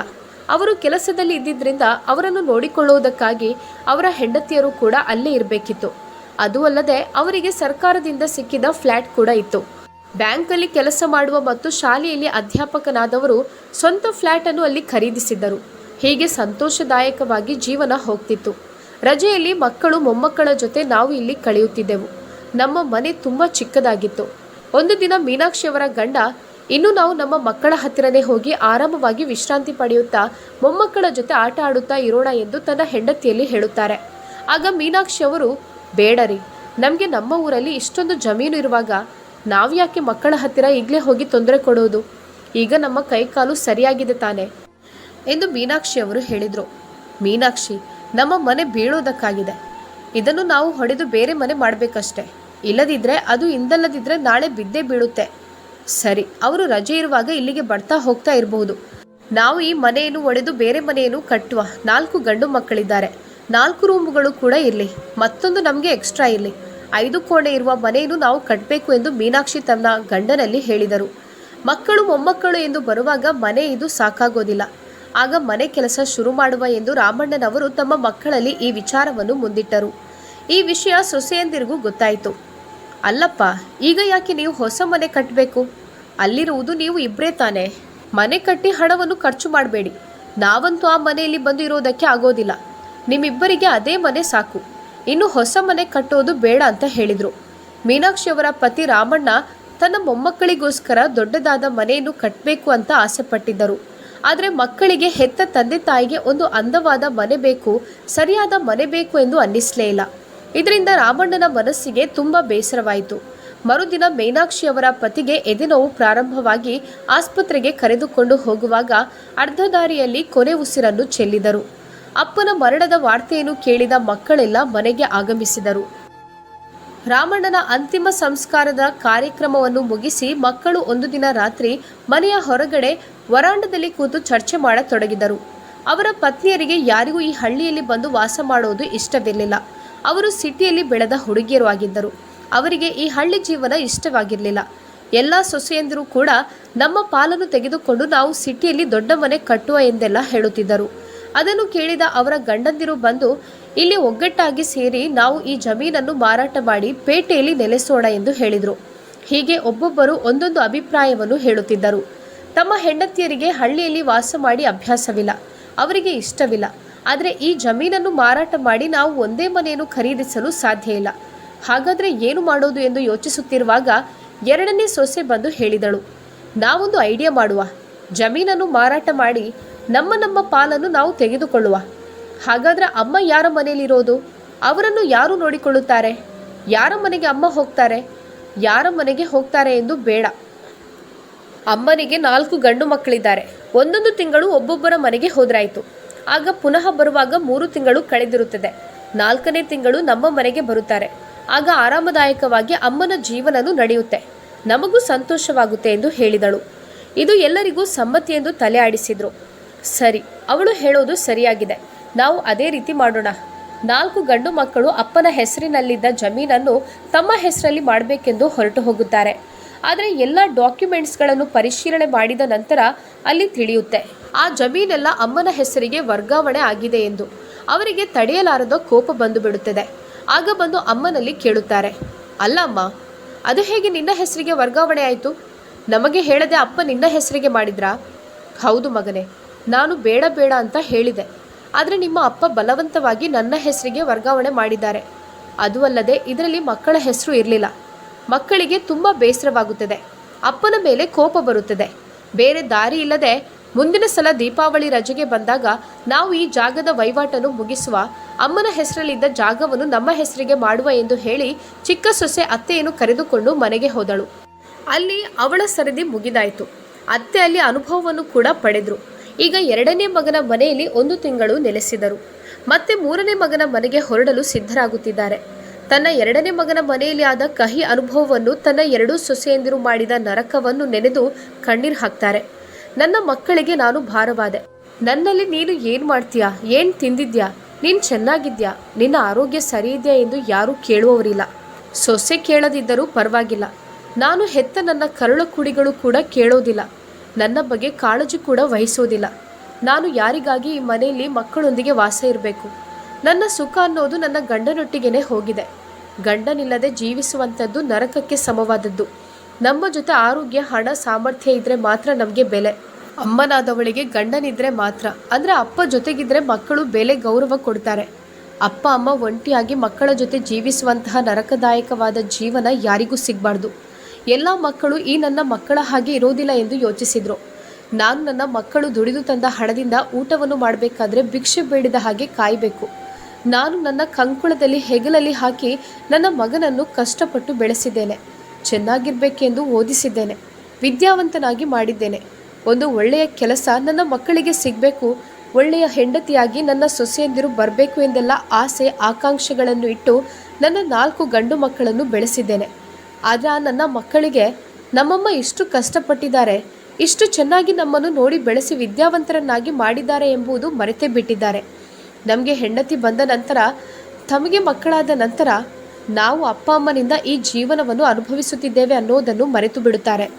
ಅವರು ಕೆಲಸದಲ್ಲಿ ಇದ್ದಿದ್ದರಿಂದ ಅವರನ್ನು ನೋಡಿಕೊಳ್ಳುವುದಕ್ಕಾಗಿ ಅವರ ಹೆಂಡತಿಯರು ಕೂಡ ಅಲ್ಲೇ ಇರಬೇಕಿತ್ತು. ಅದು ಅಲ್ಲದೆ ಅವರಿಗೆ ಸರ್ಕಾರದಿಂದ ಸಿಕ್ಕಿದ ಫ್ಲ್ಯಾಟ್ ಕೂಡ ಇತ್ತು. ಬ್ಯಾಂಕಲ್ಲಿ ಕೆಲಸ ಮಾಡುವ ಮತ್ತು ಶಾಲೆಯಲ್ಲಿ ಅಧ್ಯಾಪಕನಾದವರು ಸ್ವಂತ ಫ್ಲ್ಯಾಟನ್ನು ಅಲ್ಲಿ ಖರೀದಿಸಿದ್ದರು. ಹೀಗೆ ಸಂತೋಷದಾಯಕವಾಗಿ ಜೀವನ ಹೋಗ್ತಿತ್ತು. ರಜೆಯಲ್ಲಿ ಮಕ್ಕಳು ಮೊಮ್ಮಕ್ಕಳ ಜೊತೆ ನಾವು ಇಲ್ಲಿ ಕಳೆಯುತ್ತಿದ್ದೆವು. ನಮ್ಮ ಮನೆ ತುಂಬ ಚಿಕ್ಕದಾಗಿತ್ತು. ಒಂದು ದಿನ ಮೀನಾಕ್ಷಿಯವರ ಗಂಡ, ಇನ್ನು ನಾವು ನಮ್ಮ ಮಕ್ಕಳ ಹತ್ತಿರನೇ ಹೋಗಿ ಆರಾಮವಾಗಿ ವಿಶ್ರಾಂತಿ ಪಡೆಯುತ್ತಾ, ಮೊಮ್ಮಕ್ಕಳ ಜೊತೆ ಆಟ ಆಡುತ್ತಾ ಇರೋಣ ಎಂದು ತನ್ನ ಹೆಂಡತಿಯಲ್ಲಿ ಹೇಳುತ್ತಾರೆ. ಆಗ ಮೀನಾಕ್ಷಿ ಅವರು ಬೇಡರಿ ನಮಗೆ ನಮ್ಮ ಊರಲ್ಲಿ ಇಷ್ಟೊಂದು ಜಮೀನು ಇರುವಾಗ ನಾವು ಯಾಕೆ ಮಕ್ಕಳ ಹತ್ತಿರ ಈಗಲೇ ಹೋಗಿ ತೊಂದರೆ ಕೊಡುವುದು ಈಗ ನಮ್ಮ ಕೈಕಾಲು ಸರಿಯಾಗಿದೆ ತಾನೆ? ಎಂದು ಮೀನಾಕ್ಷಿ ಅವರು ಹೇಳಿದರು. ಮೀನಾಕ್ಷಿ, ನಮ್ಮ ಮನೆ ಬೀಳೋದಕ್ಕಾಗಿದೆ. ಇದನ್ನು ನಾವು ಹೊಡೆದು ಬೇರೆ ಮನೆ ಮಾಡಬೇಕಷ್ಟೆ. ಇಲ್ಲದಿದ್ದರೆ ಅದು ಇಂದಲ್ಲದಿದ್ದರೆ ನಾಳೆ ಬಿದ್ದೇ ಬೀಳುತ್ತೆ. ಸರಿ, ಅವರು ರಜೆ ಇರುವಾಗ ಇಲ್ಲಿಗೆ ಬರ್ತಾ ಹೋಗ್ತಾ ಇರಬಹುದು. ನಾವು ಈ ಮನೆಯನ್ನು ಒಡೆದು ಬೇರೆ ಮನೆಯನ್ನು ಕಟ್ಟುವ ನಾಲ್ಕು ಗಂಡು ಮಕ್ಕಳಿದ್ದಾರೆ. ನಾಲ್ಕು ರೂಮುಗಳು ಕೂಡ ಇರಲಿ, ಮತ್ತೊಂದು ನಮಗೆ ಎಕ್ಸ್ಟ್ರಾ ಇರಲಿ. ಐದು ಕೋಣೆ ಇರುವ ಮನೆಯನ್ನು ನಾವು ಕಟ್ಟಬೇಕು ಎಂದು ಮೀನಾಕ್ಷಿ ತನ್ನ ಗಂಡನಲ್ಲಿ ಹೇಳಿದರು. ಮಕ್ಕಳು ಮೊಮ್ಮಕ್ಕಳು ಎಂದು ಬರುವಾಗ ಮನೆ ಇದು ಸಾಕಾಗೋದಿಲ್ಲ. ಆಗ ಮನೆ ಕೆಲಸ ಶುರು ಮಾಡುವ ಎಂದು ರಾಮಣ್ಣನವರು ತಮ್ಮ ಮಕ್ಕಳಲ್ಲಿ ಈ ವಿಚಾರವನ್ನು ಮುಂದಿಟ್ಟರು. ಈ ವಿಷಯ ಸೊಸೆಯಂದಿರಿಗೂ ಗೊತ್ತಾಯಿತು. ಅಲ್ಲಪ್ಪ, ಈಗ ಯಾಕೆ ನೀವು ಹೊಸ ಮನೆ ಕಟ್ಟಬೇಕು ಅಲ್ಲಿರುವುದು ನೀವು ಇಬ್ಬರೇ ತಾನೇ. ಮನೆ ಕಟ್ಟಿ ಹಣವನ್ನು ಖರ್ಚು ಮಾಡಬೇಡಿ. ನಾವಂತೂ ಆ ಮನೆಯಲ್ಲಿ ಬಂದು ಇರೋದಕ್ಕೆ ಆಗೋದಿಲ್ಲ. ನಿಮ್ಮಿಬ್ಬರಿಗೆ ಅದೇ ಮನೆ ಸಾಕು. ಇನ್ನು ಹೊಸ ಮನೆ ಕಟ್ಟೋದು ಬೇಡ ಅಂತ ಹೇಳಿದರು. ಮೀನಾಕ್ಷಿಯವರ ಪತಿ ರಾಮಣ್ಣ ತನ್ನ ಮೊಮ್ಮಕ್ಕಳಿಗೋಸ್ಕರ ದೊಡ್ಡದಾದ ಮನೆಯನ್ನು ಕಟ್ಟಬೇಕು ಅಂತ ಆಸೆಪಟ್ಟಿದ್ದರು. ಆದರೆ ಮಕ್ಕಳಿಗೆ ಹೆತ್ತ ತಂದೆ ತಾಯಿಗೆ ಒಂದು ಅಂದವಾದ ಮನೆ ಬೇಕು, ಸರಿಯಾದ ಮನೆ ಬೇಕು ಎಂದು ಅನ್ನಿಸಲೇ ಇಲ್ಲ. ಇದರಿಂದ ರಾಮಣ್ಣನ ಮನಸ್ಸಿಗೆ ತುಂಬ ಬೇಸರವಾಯಿತು. ಮರುದಿನ ಮೀನಾಕ್ಷಿಯವರ ಪತಿಗೆ ಎದೆನೋವು ಪ್ರಾರಂಭವಾಗಿ ಆಸ್ಪತ್ರೆಗೆ ಕರೆದುಕೊಂಡು ಹೋಗುವಾಗ ಅರ್ಧ ದಾರಿಯಲ್ಲಿ ಕೊನೆ ಉಸಿರನ್ನು ಚೆಲ್ಲಿದರು. ಅಪ್ಪನ ಮರಣದ ವಾರ್ತೆಯನ್ನು ಕೇಳಿದ ಮಕ್ಕಳೆಲ್ಲ ಮನೆಗೆ ಆಗಮಿಸಿದರು. ರಾಮಣ್ಣನ ಅಂತಿಮ ಸಂಸ್ಕಾರದ ಕಾರ್ಯಕ್ರಮವನ್ನು ಮುಗಿಸಿ ಮಕ್ಕಳು ಒಂದು ದಿನ ರಾತ್ರಿ ಮನೆಯ ಹೊರಗಡೆ ವರಾಂಡದಲ್ಲಿ ಕೂತು ಚರ್ಚೆ ಮಾಡತೊಡಗಿದರು. ಅವರ ಪತ್ನಿಯರಿಗೆ ಯಾರಿಗೂ ಈ ಹಳ್ಳಿಯಲ್ಲಿ ಬಂದು ವಾಸ ಮಾಡೋದು ಇಷ್ಟವಿರಲಿಲ್ಲ. ಅವರು ಸಿಟಿಯಲ್ಲಿ ಬೆಳೆದ ಹುಡುಗಿಯರು ಆಗಿದ್ದರು. ಅವರಿಗೆ ಈ ಹಳ್ಳಿ ಜೀವನ ಇಷ್ಟವಾಗಿರಲಿಲ್ಲ. ಎಲ್ಲ ಸೊಸೆಯಂದಿರು ಕೂಡ ನಮ್ಮ ಪಾಲನ್ನು ತೆಗೆದುಕೊಂಡು ನಾವು ಸಿಟಿಯಲ್ಲಿ ದೊಡ್ಡ ಮನೆ ಕಟ್ಟುವ ಎಂದೆಲ್ಲ ಹೇಳುತ್ತಿದ್ದರು. ಅದನ್ನು ಕೇಳಿದ ಅವರ ಗಂಡಂದಿರು ಬಂದು, ಇಲ್ಲಿ ಒಗ್ಗಟ್ಟಾಗಿ ಸೇರಿ ನಾವು ಈ ಜಮೀನನ್ನು ಮಾರಾಟ ಮಾಡಿ ಪೇಟೆಯಲ್ಲಿ ನೆಲೆಸೋಣ ಎಂದು ಹೇಳಿದರು. ಹೀಗೆ ಒಬ್ಬೊಬ್ಬರು ಒಂದೊಂದು ಅಭಿಪ್ರಾಯವನ್ನು ಹೇಳುತ್ತಿದ್ದರು. ತಮ್ಮ ಹೆಂಡತಿಯರಿಗೆ ಹಳ್ಳಿಯಲ್ಲಿ ವಾಸ ಮಾಡಿ ಅಭ್ಯಾಸವಿಲ್ಲ. ಅವರಿಗೆ ಇಷ್ಟವಿಲ್ಲ. ಆದರೆ ಈ ಜಮೀನನ್ನು ಮಾರಾಟ ಮಾಡಿ ನಾವು ಒಂದೇ ಮನೆಯನ್ನು ಖರೀದಿಸಲು ಸಾಧ್ಯ ಇಲ್ಲ. ಹಾಗಾದರೆ ಏನು ಮಾಡೋದು ಎಂದು ಯೋಚಿಸುತ್ತಿರುವಾಗ ಎರಡನೇ ಸೊಸೆ ಬಂದು ಹೇಳಿದಳು, ನಾವೊಂದು ಐಡಿಯಾ ಮಾಡುವ. ಜಮೀನನ್ನು ಮಾರಾಟ ಮಾಡಿ ನಮ್ಮ ನಮ್ಮ ಪಾಲನ್ನು ನಾವು ತೆಗೆದುಕೊಳ್ಳುವ. ಹಾಗಾದರೆ ಅಮ್ಮ ಯಾರ ಮನೆಯಲ್ಲಿರೋದು? ಅವರನ್ನು ಯಾರು ನೋಡಿಕೊಳ್ಳುತ್ತಾರೆ? ಯಾರ ಮನೆಗೆ ಅಮ್ಮ ಹೋಗ್ತಾರೆ? ಯಾರ ಮನೆಗೆ ಹೋಗ್ತಾರೆ ಎಂದು ಬೇಡ. ಅಮ್ಮನಿಗೆ ನಾಲ್ಕು ಗಂಡು ಮಕ್ಕಳಿದ್ದಾರೆ. ಒಂದೊಂದು ತಿಂಗಳು ಒಬ್ಬೊಬ್ಬರ ಮನೆಗೆ ಹೋದ್ರಾಯ್ತು. ಆಗ ಪುನಃ ಬರುವಾಗ ಮೂರು ತಿಂಗಳು ಕಳೆದಿರುತ್ತದೆ. ನಾಲ್ಕನೇ ತಿಂಗಳು ನಮ್ಮ ಮನೆಗೆ ಬರುತ್ತಾರೆ. ಆಗ ಆರಾಮದಾಯಕವಾಗಿ ಅಮ್ಮನ ಜೀವನನು ನಡೆಯುತ್ತೆ. ನಮಗೂ ಸಂತೋಷವಾಗುತ್ತೆ ಎಂದು ಹೇಳಿದಳು. ಇದು ಎಲ್ಲರಿಗೂ ಸಮ್ಮತಿ ಎಂದು ತಲೆ ಆಡಿಸಿದ್ರು. ಸರಿ, ಅವಳು ಹೇಳೋದು ಸರಿಯಾಗಿದೆ. ನಾವು ಅದೇ ರೀತಿ ಮಾಡೋಣ. ನಾಲ್ಕು ಗಂಡು ಮಕ್ಕಳು ಅಪ್ಪನ ಹೆಸರಿನಲ್ಲಿದ್ದ ಜಮೀನನ್ನು ತಮ್ಮ ಹೆಸರಲ್ಲಿ ಮಾಡಬೇಕೆಂದು ಹೊರಟು ಹೋಗುತ್ತಾರೆ. ಆದರೆ ಎಲ್ಲ ಡಾಕ್ಯುಮೆಂಟ್ಸ್ಗಳನ್ನು ಪರಿಶೀಲನೆ ಮಾಡಿದ ನಂತರ ಅಲ್ಲಿ ತಿಳಿಯುತ್ತೆ. ಆ ಜಮೀನೆಲ್ಲ ಅಮ್ಮನ ಹೆಸರಿಗೆ ವರ್ಗಾವಣೆ ಆಗಿದೆ ಎಂದು. ಅವರಿಗೆ ತಡೆಯಲಾರದ ಕೋಪ ಬಂದು ಬಿಡುತ್ತದೆ ಆಗ ಬಂದು ಅಮ್ಮನಲ್ಲಿ ಕೇಳುತ್ತಾರೆ ಅಲ್ಲಮ್ಮ ಅದು ಹೇಗೆ ನಿನ್ನ ಹೆಸರಿಗೆ ವರ್ಗಾವಣೆ ಆಯಿತು? ನಮಗೆ ಹೇಳದೆ ಅಪ್ಪ ನಿನ್ನ ಹೆಸರಿಗೆ ಮಾಡಿದ್ರಾ? ಹೌದು ಮಗನೇ, ನಾನು ಬೇಡ ಬೇಡ ಅಂತ ಹೇಳಿದೆ. ಆದರೆ ನಿಮ್ಮ ಅಪ್ಪ ಬಲವಂತವಾಗಿ ನನ್ನ ಹೆಸರಿಗೆ ವರ್ಗಾವಣೆ ಮಾಡಿದ್ದಾರೆ. ಅದು ಅಲ್ಲದೆ ಇದರಲ್ಲಿ ಮಕ್ಕಳ ಹೆಸರು ಇರಲಿಲ್ಲ. ಮಕ್ಕಳಿಗೆ ತುಂಬ ಬೇಸರವಾಗುತ್ತದೆ. ಅಪ್ಪನ ಮೇಲೆ ಕೋಪ ಬರುತ್ತದೆ. ಬೇರೆ ದಾರಿ ಇಲ್ಲದೆ ಮುಂದಿನ ಸಲ ದೀಪಾವಳಿ ರಜೆಗೆ ಬಂದಾಗ ನಾವು ಈ ಜಾಗದ ವಹಿವಾಟನ್ನು ಮುಗಿಸುವ, ಅಮ್ಮನ ಹೆಸರಲ್ಲಿದ್ದ ಜಾಗವನ್ನು ನಮ್ಮ ಹೆಸರಿಗೆ ಮಾಡುವ ಎಂದು ಹೇಳಿ ಚಿಕ್ಕ ಸೊಸೆ ಅತ್ತೆಯನ್ನು ಕರೆದುಕೊಂಡು ಮನೆಗೆ ಹೋದಳು. ಅಲ್ಲಿ ಅವಳ ಸರದಿ ಮುಗಿದಾಯಿತು. ಅತ್ತೆ ಅಲ್ಲಿ ಅನುಭವವನ್ನು ಕೂಡ ಪಡೆದ್ರು. ಈಗ ಎರಡನೇ ಮಗನ ಮನೆಯಲ್ಲಿ ಒಂದು ತಿಂಗಳು ನೆಲೆಸಿದರು. ಮತ್ತೆ ಮೂರನೇ ಮಗನ ಮನೆಗೆ ಹೊರಡಲು ಸಿದ್ಧರಾಗುತ್ತಿದ್ದಾರೆ. ತನ್ನ ಎರಡನೇ ಮಗನ ಮನೆಯಲ್ಲಿ ಆದ ಕಹಿ ಅನುಭವವನ್ನು ತನ್ನ ಎರಡೂ ಸೊಸೆಯಂದಿರು ಮಾಡಿದ ನರಕವನ್ನು ನೆನೆದು ಕಣ್ಣೀರು ಹಾಕ್ತಾರೆ. ನನ್ನ ಮಕ್ಕಳಿಗೆ ನಾನು ಭಾರವಾದೆ. ನನ್ನಲ್ಲಿ ನೀನು ಏನು ಮಾಡ್ತೀಯಾ? ಏನು ತಿಂದಿದ್ಯಾ? ನೀನು ಚೆನ್ನಾಗಿದ್ಯಾ? ನಿನ್ನ ಆರೋಗ್ಯ ಸರಿ ಇದೆಯಾ ಎಂದು ಯಾರೂ ಕೇಳುವವರಿಲ್ಲ. ಸೊಸೆ ಕೇಳದಿದ್ದರೂ ಪರವಾಗಿಲ್ಲ. ನಾನು ಹೆತ್ತ ನನ್ನ ಕರುಳ ಕುಡಿಗಳು ಕೂಡ ಕೇಳೋದಿಲ್ಲ. ನನ್ನ ಬಗ್ಗೆ ಕಾಳಜಿ ಕೂಡ ವಹಿಸೋದಿಲ್ಲ. ನಾನು ಯಾರಿಗಾಗಿ ಈ ಮನೆಯಲ್ಲಿ ಮಕ್ಕಳೊಂದಿಗೆ ವಾಸ ಇರಬೇಕು? ನನ್ನ ಸುಖ ಅನ್ನೋದು ನನ್ನ ಗಂಡನೊಟ್ಟಿಗೆನೇ ಹೋಗಿದೆ. ಗಂಡನಿಲ್ಲದೆ ಜೀವಿಸುವಂಥದ್ದು ನರಕಕ್ಕೆ ಸಮವಾದದ್ದು. ನಮ್ಮ ಜೊತೆ ಆರೋಗ್ಯ, ಹಣ, ಸಾಮರ್ಥ್ಯ ಇದ್ರೆ ಮಾತ್ರ ನಮಗೆ ಬೆಲೆ. ಅಮ್ಮನಾದವಳಿಗೆ ಗಂಡನಿದ್ರೆ ಮಾತ್ರ. ಅಂದರೆ ಅಪ್ಪ ಜೊತೆಗಿದ್ರೆ ಮಕ್ಕಳು ಬೆಲೆ ಗೌರವ ಕೊಡ್ತಾರೆ. ಅಪ್ಪ, ಅಮ್ಮ ಒಂಟಿಯಾಗಿ ಮಕ್ಕಳ ಜೊತೆ ಜೀವಿಸುವಂತಹ ನರಕದಾಯಕವಾದ ಜೀವನ ಯಾರಿಗೂ ಸಿಗಬಾರ್ದು. ಎಲ್ಲ ಮಕ್ಕಳು ಈ ನನ್ನ ಮಕ್ಕಳ ಹಾಗೆ ಇರೋದಿಲ್ಲ ಎಂದು ಯೋಚಿಸಿದ್ರು. ನಾನು ನನ್ನ ಮಕ್ಕಳು ದುಡಿದು ತಂದ ಹಣದಿಂದ ಊಟವನ್ನು ಮಾಡಬೇಕಾದ್ರೆ ಭಿಕ್ಷೆ ಬೇಡಿದ ಹಾಗೆ ಕಾಯಬೇಕು. ನಾನು ನನ್ನ ಕಂಕುಳದಲ್ಲಿ ಹೆಗಲಲ್ಲಿ ಹಾಕಿ ನನ್ನ ಮಗನನ್ನು ಕಷ್ಟಪಟ್ಟು ಬೆಳೆಸಿದ್ದೇನೆ. ಚೆನ್ನಾಗಿರ್ಬೇಕೆಂದು ಓದಿಸಿದ್ದೇನೆ. ವಿದ್ಯಾವಂತನಾಗಿ ಮಾಡಿದ್ದೇನೆ. ಒಂದು ಒಳ್ಳೆಯ ಕೆಲಸ ನನ್ನ ಮಕ್ಕಳಿಗೆ ಸಿಗಬೇಕು. ಒಳ್ಳೆಯ ಹೆಂಡತಿಯಾಗಿ ನನ್ನ ಸೊಸೆಯಂದಿರು ಬರಬೇಕು ಎಂದೆಲ್ಲ ಆಸೆ ಆಕಾಂಕ್ಷೆಗಳನ್ನು ಇಟ್ಟು ನನ್ನ ನಾಲ್ಕು ಗಂಡು ಮಕ್ಕಳನ್ನು ಬೆಳೆಸಿದ್ದೇನೆ. ಆದರೆ ನನ್ನ ಮಕ್ಕಳಿಗೆ, ನಮ್ಮಮ್ಮ ಇಷ್ಟು ಕಷ್ಟಪಟ್ಟಿದ್ದಾರೆ. ಇಷ್ಟು ಚೆನ್ನಾಗಿ ನಮ್ಮನ್ನು ನೋಡಿ ಬೆಳೆಸಿ ವಿದ್ಯಾವಂತರನ್ನಾಗಿ ಮಾಡಿದ್ದಾರೆ ಎಂಬುದು ಮರೆತೇ ಬಿಟ್ಟಿದ್ದಾರೆ. ನಮಗೆ ಹೆಂಡತಿ ಬಂದ ನಂತರ, ತಮಗೆ ಮಕ್ಕಳಾದ ನಂತರ ನಾವು ಅಪ್ಪ ಅಮ್ಮನಿಂದ ಈ ಜೀವನವನ್ನು ಅನುಭವಿಸುತ್ತಿದ್ದೇವೆ ಅನ್ನೋದನ್ನು ಮರೆತು ಬಿಡುತ್ತಾರೆ.